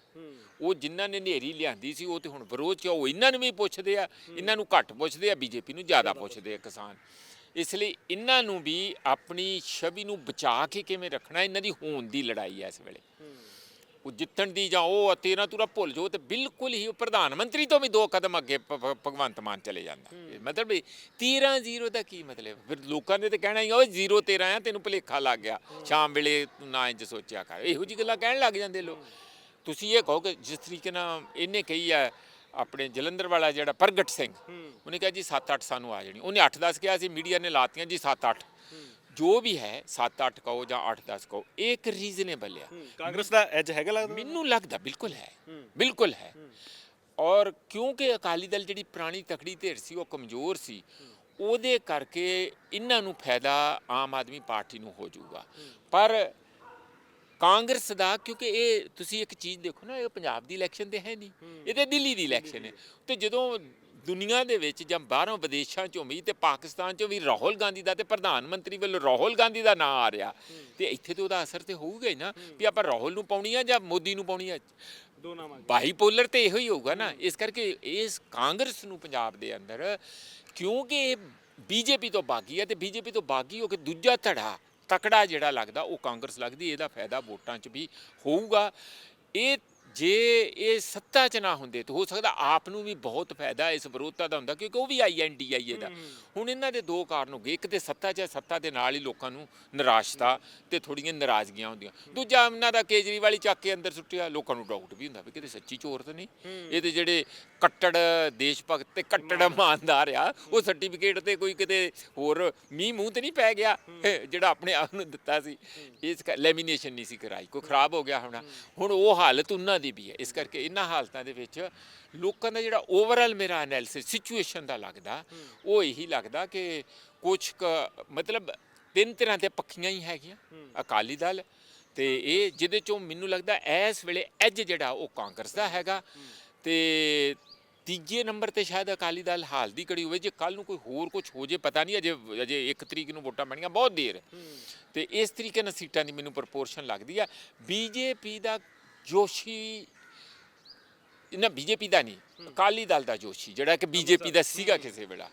ਉਹ ਜਿਨ੍ਹਾਂ ਨੇ ਹਨੇਰੀ ਲਿਆਂਦੀ ਸੀ ਉਹ ਤੇ ਹੁਣ ਵਿਰੋਧ ਚ ਆ, ਉਹ ਇਹਨਾਂ ਨੂੰ ਵੀ ਪੁੱਛਦੇ ਆ ਇਹਨਾਂ ਨੂੰ ਘੱਟ ਪੁੱਛਦੇ ਆ ਬੀਜੇਪੀ ਨੂੰ ਜ਼ਿਆਦਾ ਪੁੱਛਦੇ ਆ ਕਿਸਾਨ। ਇਸ ਲਈ ਇਹਨਾਂ ਨੂੰ ਵੀ ਆਪਣੀ ਛਵੀ ਨੂੰ ਬਚਾ ਕੇ ਕਿਵੇਂ ਰੱਖਣਾ ਇਹਨਾਂ ਦੀ ਹੋਂਦ ਦੀ ਲੜਾਈ ਹੈ ਇਸ ਵੇਲੇ। ਉਹ ਜਿੱਤਣ ਦੀ ਜਾਂ ਉਹ ਤੇਰਾ ਤੁਰਾ ਭੁੱਲ ਜਾਓ ਤੇ ਬਿਲਕੁਲ ਹੀ ਉਹ ਪ੍ਰਧਾਨ ਮੰਤਰੀ ਤੋਂ ਵੀ ਦੋ ਕਦਮ ਅੱਗੇ ਭਗਵੰਤ ਮਾਨ ਚਲੇ ਜਾਂਦਾ। ਮਤਲਬ ਵੀ 13 ਜ਼ੀਰੋ ਦਾ ਕੀ ਮਤਲਬ? ਫਿਰ ਲੋਕਾਂ ਨੇ ਤੇ ਕਹਿਣਾ ਹੀ ਉਹ ਜ਼ੀਰੋ 13 ਆ ਤੈਨੂੰ ਭੁਲੇਖਾ ਲੱਗ ਗਿਆ। ਸ਼ਾਮ ਵੇਲੇ ਤੂੰ ਨਾ ਇੰਜ ਸੋਚਿਆ ਕਰ। ਇਹੋ ਜੀ ਗੱਲਾਂ ਕਹਿਣ ਲੱਗ ਜਾਂਦੇ ਲੋਕ। ਤੁਸੀਂ ਇਹ ਕਹੋ ਕਿ ਜਿਸ ਤਰੀਕੇ ਨਾਲ ਇਹਨੇ ਕਹੀ ਆ ਆਪਣੇ ਜਲੰਧਰ ਵਾਲਾ ਜਿਹੜਾ ਪ੍ਰਗਟ ਸਿੰਘ ਉਹਨੇ ਕਿਹਾ ਜੀ 7-8 ਸਾਨੂੰ ਆ ਜਾਣੀ। ਉਹਨੇ 8-10 ਕਿਹਾ ਸੀ ਮੀਡੀਆ ਨੇ ਲਾਤੀਆਂ ਜੀ 7-8 ਜੋ ਵੀ ਹੈ 7-8 ਕਹੋ ਜਾਂ 8-10 ਕਹੋ ਇਹ ਇੱਕ ਰੀਜ਼ਨੇਬਲ ਆ। ਕਾਂਗਰਸ ਦਾ ਐਜ ਹੈਗਾ ਲੱਗਦਾ? ਮੈਨੂੰ ਲੱਗਦਾ ਬਿਲਕੁਲ ਹੈ ਬਿਲਕੁਲ ਹੈ। ਔਰ ਕਿਉਂਕਿ ਅਕਾਲੀ ਦਲ ਜਿਹੜੀ ਪੁਰਾਣੀ ਤਕੜੀ ਧਿਰ ਸੀ ਉਹ ਕਮਜ਼ੋਰ ਸੀ ਉਹਦੇ ਕਰਕੇ ਇਹਨਾਂ ਨੂੰ ਫਾਇਦਾ ਆਮ ਆਦਮੀ ਪਾਰਟੀ ਨੂੰ ਹੋ ਜਾਊਗਾ। ਪਰ ਕਾਂਗਰਸ ਦਾ ਕਿਉਂਕਿ ਇਹ ਤੁਸੀਂ ਇੱਕ ਚੀਜ਼ ਦੇਖੋ ਨਾ ਇਹ ਪੰਜਾਬ ਦੀ ਇਲੈਕਸ਼ਨ ਤੇ ਹੈ ਨਹੀਂ। ਇਹ ਤੇ ਦਿੱਲੀ ਦੀ ਇਲੈਕਸ਼ਨ ਹੈ। ਤੇ ਜਦੋਂ ਦੁਨੀਆ ਦੇ ਵਿੱਚ ਜਾਂ ਬਾਹਰੋਂ ਵਿਦੇਸ਼ਾਂ ਚੋਂ ਵੀ ਤੇ ਪਾਕਿਸਤਾਨ ਚੋਂ ਵੀ ਰਾਹੁਲ ਗਾਂਧੀ ਦਾ ਤੇ ਪ੍ਰਧਾਨ ਮੰਤਰੀ ਵੱਲੋਂ ਰਾਹੁਲ ਗਾਂਧੀ ਦਾ ਨਾਂ ਆ ਰਿਹਾ। ਤੇ ਇੱਥੇ ਤੇ ਉਹਦਾ ਅਸਰ ਤੇ ਹੋਊਗਾ ਹੀ ਨਾ ਵੀ ਆਪਾਂ ਰਾਹੁਲ ਨੂੰ ਪਾਉਣੀ ਆ ਜਾਂ ਮੋਦੀ ਨੂੰ ਪਾਉਣੀ ਆ। ਦੋ ਨਾਮਾਂ ਬਾਈਪੋਲਰ ਤੇ ਇਹੋ ਹੀ ਹੋਊਗਾ ਨਾ। ਇਸ ਕਰਕੇ ਇਸ ਕਾਂਗਰਸ ਨੂੰ ਪੰਜਾਬ ਦੇ ਅੰਦਰ ਕਿਉਂਕਿ ਇਹ ਬੀਜੇਪੀ ਤੋਂ ਬਾਗੀ ਹੈ ਤੇ ਬੀਜੇਪੀ ਤੋਂ ਬਾਗੀ ਹੋ ਕੇ ਦੂਜਾ ਧੜਾ ਤਕੜਾ ਜਿਹੜਾ ਲੱਗਦਾ ਉਹ ਕਾਂਗਰਸ ਲੱਗਦੀ ਇਹਦਾ ਫਾਇਦਾ ਵੋਟਾਂ 'ਚ ਵੀ ਹੋਊਗਾ। ਇਹ ਜੇ ਇਹ ਸੱਤਾ 'ਚ ਨਾ ਹੁੰਦੇ ਤਾਂ ਹੋ ਸਕਦਾ ਆਪ ਨੂੰ ਵੀ ਬਹੁਤ ਫਾਇਦਾ ਇਸ ਵਿਰੋਧਤਾ ਦਾ ਹੁੰਦਾ ਕਿਉਂਕਿ ਉਹ ਵੀ ਆਈਐਨਡੀਆਈਏ ਦਾ। ਹੁਣ ਇਹਨਾਂ ਦੇ ਦੋ ਕਾਰਨ ਹੋ ਗਏ। ਇੱਕ ਤੇ ਸੱਤਾ 'ਚ ਸੱਤਾ ਦੇ ਨਾਲ ਹੀ ਲੋਕਾਂ ਨੂੰ ਨਿਰਾਸ਼ਤਾ ਤੇ ਥੋੜੀਆਂ ਨਾਰਾਜ਼ਗੀਆਂ ਹੁੰਦੀਆਂ। ਦੂਜਾ ਇਹਨਾਂ ਦਾ ਕੇਜਰੀਵਾਲ ਚੱਕ ਕੇ ਅੰਦਰ ਸੁੱਟਿਆ ਲੋਕਾਂ ਨੂੰ ਡਾਊਟ ਵੀ ਹੁੰਦਾ ਵੀ ਕਿਤੇ ਸੱਚੀ ਚੋਰ ਤਾਂ ਨਹੀਂ। ਇਹ ਤੇ ਜਿਹੜੇ ਕੱਟੜ ਦੇਸ਼ ਭਗਤ ਤੇ ਕੱਟੜ ਇਮਾਨਦਾਰ ਆ ਉਹ ਸਰਟੀਫਿਕੇਟ ਤੇ ਕੋਈ ਕਿਤੇ ਹੋਰ ਮੀਂਹ ਮੂੰਹ ਤੇ ਨਹੀਂ ਪੈ ਗਿਆ ਜਿਹੜਾ ਆਪਣੇ ਆਪ ਨੂੰ ਦਿੱਤਾ ਸੀ। ਇਸ ਲੈਮੀਨੇਸ਼ਨ ਨਹੀਂ ਸੀ ਕਰਾਈ ਕੋਈ ਖਰਾਬ ਹੋ ਗਿਆ ਹੋਣਾ। ਹੁਣ ਉਹ ਹਾਲਤ ਉਹਨਾਂ ਦੀ ਵੀ ਹੈ ਇਸ ਕਰਕੇ ਇਹਨਾਂ ਹਾਲਤਾਂ ਦੇ ਵਿੱਚ ਲੋਕਾਂ ਦਾ ਜਿਹੜਾ ਓਵਰਆਲ ਮੇਰਾ ਐਨਾਲਿਸਿਸ ਸਿਚੁਏਸ਼ਨ ਦਾ ਲੱਗਦਾ, ਉਹ ਇਹੀ ਲੱਗਦਾ ਕਿ ਕੁਝ ਮਤਲਬ ਤਿੰਨ ਤਰ੍ਹਾਂ ਦੇ ਪੱਖੀਆਂ ਹੀ ਹੈਗੀਆਂ, ਅਕਾਲੀ ਦਲ ਤੇ ਇਹ ਜਿਹਦੇ ਚੋਂ ਮੈਨੂੰ ਲੱਗਦਾ ਇਸ ਵੇਲੇ ਐਜ ਜਿਹੜਾ ਉਹ ਕਾਂਗਰਸ ਦਾ ਹੈਗਾ ਤੇ ਤੀਜੇ ਨੰਬਰ ਤੇ ਸ਼ਾਇਦ ਅਕਾਲੀ ਦਲ ਹਾਲ ਦੀ ਘੜੀ ਹੋਵੇ, ਜੇ ਕੱਲ ਨੂੰ ਕੋਈ ਹੋਰ ਕੁਝ ਹੋ ਜੇ, ਪਤਾ ਨਹੀਂ, ਅਜੇ ਅਜੇ 1 ਤਰੀਕ ਨੂੰ ਵੋਟਾਂ ਪੈਣੀਆਂ ਬਹੁਤ ਦੇਰ ਹੈ। ਤੇ ਇਸ ਤਰੀਕੇ ਨਾਲ ਸੀਟਾਂ ਦੀ ਮੈਨੂੰ ਪ੍ਰਪੋਰਸ਼ਨ ਲੱਗਦੀ ਆ ਬੀਜੇਪੀ ਦਾ ਜੋਸ਼ੀ ਨਾ ਬੀਜੇਪੀ ਦਾ ਨਹੀਂ ਅਕਾਲੀ ਦਲ ਦਾ ਜੋਸ਼ੀ ਜਿਹੜਾ ਕਿ ਬੀਜੇਪੀ ਦਾ ਸੀਗਾ ਕਿਸੇ ਵੇਲਾ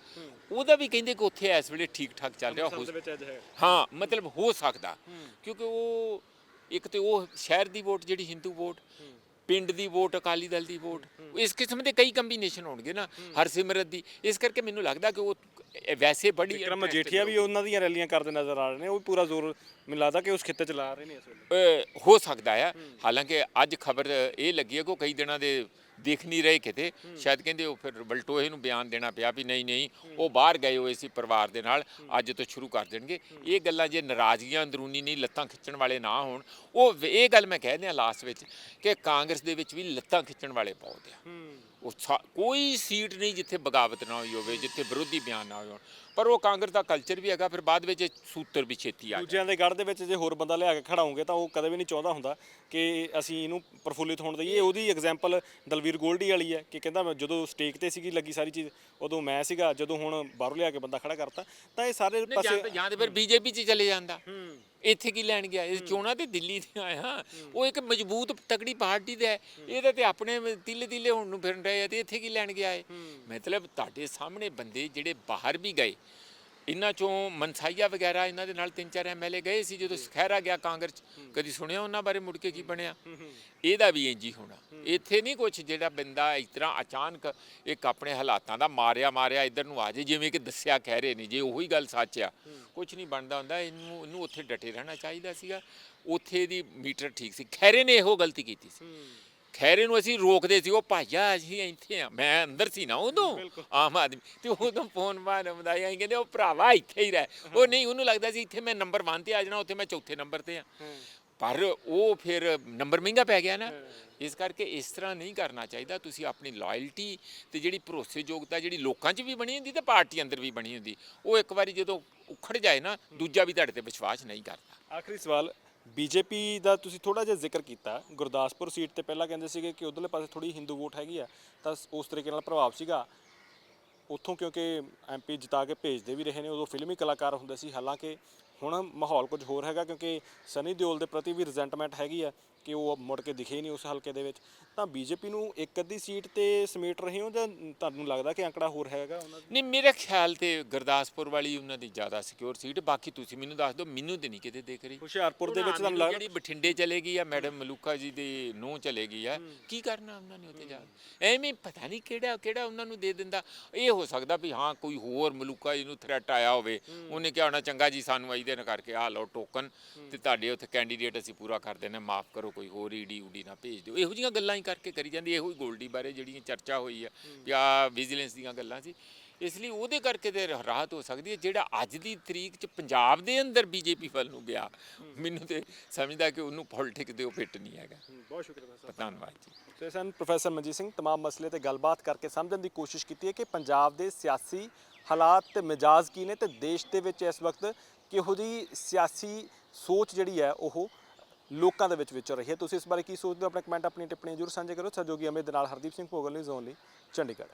ਉਹਦਾ ਵੀ ਕਹਿੰਦੇ ਕਿ ਉੱਥੇ ਇਸ ਵੇਲੇ ਠੀਕ ਠਾਕ ਚੱਲ ਰਿਹਾ ਹੋ ਹੈ ਮਤਲਬ ਹੋ ਸਕਦਾ ਕਿਉਂਕਿ ਉਹ ਇੱਕ ਤੇ ਉਹ ਸ਼ਹਿਰ ਦੀ ਵੋਟ ਜਿਹੜੀ ਹਿੰਦੂ ਵੋਟ ਪਿੰਡ ਦੀ ਵੋਟ ਅਕਾਲੀ ਦਲ ਦੀ ਵੋਟ ਇਸ ਕਿਸਮ ਦੇ ਕਈ ਕੰਬੀਨੇਸ਼ਨ ਹੋਣਗੇ ਨਾ ਹਰਸਿਮਰਤ ਦੀ ਇਸ ਕਰਕੇ ਮੈਨੂੰ ਲੱਗਦਾ ਕਿ ਉਹ ਵੈਸੇ ਬੜੀ ਵਿਕਰਮ interested ਮਜੀਠੀਆ ਵੀ ਉਹਨਾਂ ਦੀਆਂ ਰੈਲੀਆਂ ਕਰਦੇ ਨਜ਼ਰ ਆ ਰਹੇ ਨੇ ਉਹ ਵੀ ਪੂਰਾ ਜ਼ੋਰ ਮੈਨੂੰ ਲੱਗਦਾ ਕਿ ਉਸ ਖਿੱਤੇ ਚ ਲਾ ਰਹੇ ਨੇ ਇਸ ਵੇਲੇ। ਅ, ਹੋ ਸਕਦਾ ਆ। ਹਾਲਾਂਕਿ ਅੱਜ ਖਬਰ ਇਹ ਲੱਗੀ ਹੈ ਕਿ ਉਹ ਕਈ ਦਿਨਾਂ ਦੇ ਦੇਖ ਨਹੀਂ ਰਹੇ ਕਿਤੇ। ਸ਼ਾਇਦ ਕਹਿੰਦੇ ਉਹ ਫਿਰ ਬਲਟੋਏ ਨੂੰ ਬਿਆਨ ਦੇਣਾ ਪਿਆ ਵੀ ਨਹੀਂ ਨਹੀਂ ਉਹ ਬਾਹਰ ਗਏ ਹੋਏ ਸੀ ਪਰਿਵਾਰ ਦੇ ਨਾਲ ਅੱਜ ਤੋਂ ਸ਼ੁਰੂ ਕਰ ਦੇਣਗੇ। ਇਹ ਗੱਲਾਂ ਜੇ ਨਾਰਾਜ਼ਗੀਆਂ ਅੰਦਰੂਨੀ ਨਹੀਂ ਲੱਤਾਂ ਖਿੱਚਣ ਵਾਲੇ ਨਾ ਹੋਣ ਉਹ ਵ- ਇਹ ਗੱਲ ਮੈਂ ਕਹਿ ਦਿਆਂ ਲਾਸਟ ਵਿੱਚ ਕਿ ਕਾਂਗਰਸ ਦੇ ਵਿੱਚ ਵੀ ਲੱਤਾਂ ਖਿੱਚਣ ਵਾਲੇ ਬਹੁਤ ਆ। ਉਹ ਕੋਈ ਸੀਟ ਨਹੀਂ ਜਿੱਥੇ ਬਗਾਵਤ ਨਾ ਹੋਈ ਹੋਵੇ ਜਿੱਥੇ ਵਿਰੋਧੀ ਬਿਆਨ ਨਾ ਹੋਏ ਹੋਣ। ਪਰ ਉਹ ਕਾਂਗਰਸ ਦਾ ਕਲਚਰ ਵੀ ਹੈਗਾ ਫਿਰ ਬਾਅਦ ਵਿੱਚ ਇਹ ਸੂਤਰ ਵੀ ਛੇਤੀ ਆ। ਦੂਜਿਆਂ ਦੇ ਗੜ ਦੇ ਵਿੱਚ ਜੇ ਹੋਰ ਬੰਦਾ ਲਿਆ ਕੇ ਖੜਾਉਂਗੇ ਤਾਂ ਉਹ ਕਦੇ ਵੀ ਨਹੀਂ ਚਾਹੁੰਦਾ ਹੁੰਦਾ ਕਿ ਅਸੀਂ ਇਹਨੂੰ ਪ੍ਰਫੁੱਲਿਤ ਹੋਣ ਦਈਏ। ਉਹਦੀ ਐਗਜ਼ਾਮਪਲ ਦਲਵੀਰ ਗੋਲਡੀ ਵਾਲੀ ਹੈ ਕਿ ਕਹਿੰਦਾ ਮੈਂ ਜਦੋਂ ਸਟੇਕ ਤੇ ਸੀਗੀ ਲੱਗੀ ਸਾਰੀ ਚੀਜ਼ ਉਦੋਂ ਮੈਂ ਸੀਗਾ ਜਦੋਂ ਹੁਣ ਬਾਹਰੋਂ ਲਿਆ ਕੇ ਬੰਦਾ ਖੜਾ ਕਰਤਾ ਤਾਂ ਇਹ ਸਾਰੇ ਪਾਸੇ ਜਾਂ ਤੇ ਫਿਰ ਬੀਜੇਪੀ 'ਚ ਚਲੇ ਜਾਂਦਾ। ਇੱਥੇ ਕੀ ਲੈਣ ਗਿਆ? ਇਹ ਚੋਣਾਂ ਤੇ ਦਿੱਲੀ ਤੇ ਆਇਆ। ਉਹ ਇੱਕ ਮਜ਼ਬੂਤ ਤਕੜੀ ਪਾਰਟੀ ਦਾ ਹੈ। ਇਹਦੇ ਤੇ ਆਪਣੇ ਤਿੱਲੇ ਤਿੱਲੇ ਹੋਣ ਨੂੰ ਫਿਰਨ ਰਹੇ ਆ ਤੇ ਇੱਥੇ ਕੀ ਲੈਣ ਗਿਆ ਹੈ। ਮਤਲਬ ਤੁਹਾਡੇ ਸਾਹਮਣੇ ਬੰਦੇ ਜਿਹੜੇ ਬਾਹਰ ਵੀ ਗਏ ਇਹਨਾਂ ਚੋਂ ਮਨਸਾਈਆ ਵਗੈਰਾ ਇਹਨਾਂ ਦੇ ਨਾਲ ਤਿੰਨ ਚਾਰ ਐਮਐਲਏ ਗਏ ਸੀ ਜਦੋਂ ਖਹਿਰਾ ਗਿਆ ਕਾਂਗਰਸ 'ਚ। ਕਦੀ ਸੁਣਿਆ ਉਹਨਾਂ ਬਾਰੇ ਮੁੜ ਕੇ ਕੀ ਬਣਿਆ? ਇਹਦਾ ਵੀ ਇੰਜ ਹੀ ਹੋਣਾ। ਇੱਥੇ ਨਹੀਂ ਕੁਝ ਜਿਹੜਾ ਬੰਦਾ ਇਸ ਤਰ੍ਹਾਂ ਅਚਾਨਕ ਇੱਕ ਆਪਣੇ ਹਾਲਾਤਾਂ ਦਾ ਮਾਰਿਆ ਮਾਰਿਆ ਇੱਧਰ ਨੂੰ ਆ ਜੇ ਜਿਵੇਂ ਕਿ ਦੱਸਿਆ ਕਹਿ ਰਹੇ ਨੇ ਜੇ ਉਹੀ ਗੱਲ ਸੱਚ ਆ ਕੁਝ ਨਹੀਂ ਬਣਦਾ ਹੁੰਦਾ ਇਹਨੂੰ ਇਹਨੂੰ ਉੱਥੇ ਡਟੇ ਰਹਿਣਾ ਚਾਹੀਦਾ ਸੀਗਾ। ਉੱਥੇ ਦੀ ਮੀਟਰ ਠੀਕ ਸੀ। ਖੈਰੇ ਨੇ ਇਹੋ ਗਲਤੀ ਕੀਤੀ ਸੀ। ਖੈਰੇ ਨੂੰ ਅਸੀਂ ਰੋਕਦੇ ਸੀ ਉਹ ਭਾਈਆ ਅਸੀਂ ਇੱਥੇ ਆ ਮੈਂ ਅੰਦਰ ਸੀ ਨਾ ਉਦੋਂ। ਆਮ ਆਦਮੀ ਤੇ ਉਦੋਂ ਫੋਨ ਮਾਰ ਮਦਾਇਆ ਕਹਿੰਦੇ ਉਹ ਭਰਾਵਾ ਇੱਥੇ ਹੀ ਰਹਿ। ਉਹ ਨਹੀਂ ਉਹਨੂੰ ਲੱਗਦਾ ਸੀ ਇੱਥੇ ਮੈਂ ਨੰਬਰ 1 ਤੇ ਆ ਜਾਣਾ ਉੱਥੇ ਮੈਂ ਚੌਥੇ ਨੰਬਰ ਤੇ ਆ। ਪਰ ਉਹ ਫਿਰ ਨੰਬਰ ਮਹਿੰਗਾ ਪੈ ਗਿਆ ਨਾ। ਇਸ ਕਰਕੇ ਇਸ ਤਰ੍ਹਾਂ ਨਹੀਂ ਕਰਨਾ ਚਾਹੀਦਾ ਤੁਸੀਂ ਆਪਣੀ ਲਾਇਲਟੀ ਤੇ ਜਿਹੜੀ ਭਰੋਸੇਯੋਗਤਾ ਜਿਹੜੀ ਲੋਕਾਂ 'ਚ ਵੀ ਬਣੀ ਹੁੰਦੀ ਤੇ ਪਾਰਟੀ ਅੰਦਰ ਵੀ ਬਣੀ ਹੁੰਦੀ ਉਹ ਇੱਕ ਵਾਰੀ ਜਦੋਂ ਉਖੜ ਜਾਏ ਨਾ ਦੂਜਾ ਵੀ ਤੁਹਾਡੇ ਤੇ ਵਿਸ਼ਵਾਸ ਨਹੀਂ ਕਰਦਾ। ਆਖਰੀ ਸਵਾਲ ਬੀਜੇਪੀ ਦਾ ਤੁਸੀਂ ਥੋੜਾ ਜਿਹਾ ਜ਼ਿਕਰ ਕੀਤਾ, ਗੁਰਦਾਸਪੁਰ ਸੀਟ ਤੇ ਪਹਿਲਾਂ ਕਹਿੰਦੇ ਸੀਗੇ ਕਿ ਉਧਰਲੇ ਪਾਸੇ ਥੋੜੀ ਹਿੰਦੂ ਵੋਟ ਹੈਗੀ ਆ, ਤਾਂ ਉਸ ਤਰੀਕੇ ਨਾਲ ਪ੍ਰਭਾਵ ਸੀਗਾ। ਉੱਥੋਂ ਕਿਉਂਕਿ ਐਮਪੀ ਜਿਤਾ ਕੇ ਭੇਜਦੇ ਵੀ ਰਹੇ ਨੇ, ਉਦੋਂ ਫਿਲਮੀ ਕਲਾਕਾਰ ਹੁੰਦੇ ਸੀ, ਹਾਲਾਂਕਿ ਹੁਣ ਮਾਹੌਲ ਕੁਝ ਹੋਰ ਹੈਗਾ ਕਿਉਂਕਿ ਸਨੀ ਦਿਓਲ ਦੇ ਪ੍ਰਤੀ ਵੀ ਰਿਜ਼ੈਂਟਮੈਂਟ ਹੈਗੀ ਆ ਕਿ ਉਹ ਮੁੜ ਕੇ ਦਿਖੇ ਨਹੀਂ ਉਸ ਹਲਕੇ ਦੇ ਵਿੱਚ। ਤਾਂ ਬੀਜੇਪੀ ਨੂੰ ਇੱਕ ਅੱਧੀ ਸੀਟ ਤੇ ਸਮੇਟ ਰਹੇ ਹੋ ਜਾਂ ਤੁਹਾਨੂੰ ਲੱਗਦਾ ਕਿ ਅੰਕੜਾ ਹੋਰ ਹੈਗਾ ਉਹਨਾਂ ਦਾ? ਨਹੀਂ ਮੇਰੇ ਖਿਆਲ ਤੇ ਗੁਰਦਾਸਪੁਰ ਵਾਲੀ ਉਹਨਾਂ ਦੀ ਜ਼ਿਆਦਾ ਸਿਕਿਉਰ ਸੀਟ ਬਾਕੀ ਤੁਸੀਂ ਮੈਨੂੰ ਦੱਸ ਦਿਓ ਮੈਨੂੰ ਤੇ ਨਹੀਂ ਕਿਤੇ ਦੇਖ ਰਹੀ। ਹੁਸ਼ਿਆਰਪੁਰ ਦੇ ਵਿੱਚ ਤੁਹਾਨੂੰ ਲੱਗਦਾ ਜਿਹੜੀ ਬਠਿੰਡੇ ਚਲੇ ਗਈ ਆ ਮੈਡਮ ਮਲੂਕਾ ਜੀ ਦੀ ਨੂੰ ਚਲੇ ਗਈ ਆ ਕੀ ਕਰਨਾ ਉਹਨਾਂ ਨੇ ਉੱਥੇ ਜਾ? ਐਵੇਂ ਪਤਾ ਨਹੀਂ ਕਿਹੜਾ ਕਿਹੜਾ ਉਹਨਾਂ ਨੂੰ ਦੇ ਦਿੰਦਾ। ਇਹ ਹੋ ਸਕਦਾ ਵੀ ਹਾਂ ਕੋਈ ਹੋਰ ਮਲੂਕਾ ਜੀ ਨੂੰ ਥ੍ਰੈਟ ਆਇਆ ਹੋਵੇ। ਉਹਨੇ ਕਿਹਾ ਹੋਣਾ ਚੰਗਾ ਜੀ ਸਾਨੂੰ ਇਹਦੇ ਨਾਲ ਕਰਕੇ ਆ ਲਓ ਟੋਕਨ ਤੇ ਤੁਹਾਡੇ ਉੱਥੇ ਕੈਂਡੀਡੇਟ ਅਸੀਂ ਪੂਰਾ ਕਰ ਦੇਣਾ ਮਾਫ ਕਰੋ ਕੋਈ ਹੋਰ ਈਡੀ ਊਡੀ ਨਾ ਭੇਜ ਦਿਓ ਇਹੋ ਜਿਹੀਆਂ ਗੱਲਾਂ ਹੀ ਕਰਕੇ ਕਰੀ ਜਾਂਦੀ ਇਹੋ ਹੀ ਗੋਲਡੀ ਬਾਰੇ ਜਿਹੜੀਆਂ ਚਰਚਾ ਹੋਈ ਆ ਵੀ ਆ ਵਿਜੀਲੈਂਸ ਦੀਆਂ ਗੱਲਾਂ ਸੀ ਇਸ ਲਈ ਉਹਦੇ ਕਰਕੇ ਤੇ ਰਾਹਤ ਹੋ ਸਕਦੀ ਹੈ ਜਿਹੜਾ ਅੱਜ ਦੀ ਤਰੀਕ 'ਚ ਪੰਜਾਬ ਦੇ ਅੰਦਰ ਬੀਜੇਪੀ ਵੱਲ ਨੂੰ ਗਿਆ ਮੈਨੂੰ ਤੇ ਸਮਝਦਾ ਕਿ ਉਹਨੂੰ ਪੋਲਿਟਿਕ ਦੇ ਉਹ ਫਿੱਟ ਨਹੀਂ ਹੈਗਾ ਬਹੁਤ ਸ਼ੁਕਰੀਆ ਧੰਨਵਾਦ ਜੀ ਤੇ ਸਨ ਪ੍ਰੋਫੈਸਰ ਮਨਜੀਤ ਸਿੰਘ तमाम ਮਸਲੇ ਤੇ ਗੱਲਬਾਤ ਕਰਕੇ ਸਮਝਣ ਦੀ ਕੋਸ਼ਿਸ਼ ਕੀਤੀ ਹੈ ਕਿ ਪੰਜਾਬ ਦੇ ਸਿਆਸੀ ਹਾਲਾਤ ਤੇ ਮਿਜਾਜ਼ ਕੀ ਨੇ ਤੇ ਦੇਸ਼ ਦੇ ਵਿੱਚ ਇਸ ਵਕਤ ਕਿਹੋ ਜਿਹੀ ਸਿਆਸੀ ਸੋਚ ਜਿਹੜੀ ਹੈ ਉਹ ਲੋਕਾਂ ਦੇ ਵਿੱਚ ਵਿਚਰ ਰਹੀ ਹੈ? ਤੁਸੀਂ ਇਸ ਬਾਰੇ ਕੀ ਸੋਚਦੇ ਹੋ? ਆਪਣੇ ਕਮੈਂਟ ਆਪਣੀ ਟਿੱਪਣੀ ਜ਼ਰੂਰ ਸਾਂਝੇ ਕਰੋ ਸਹਿਯੋਗੀ ਅਮਿਤ ਦੇ ਨਾਲ ਹਰਦੀਪ ਸਿੰਘ ਭੋਗਲ ਨਿਊਜ਼ ਲਈ ਚੰਡੀਗੜ੍ਹ।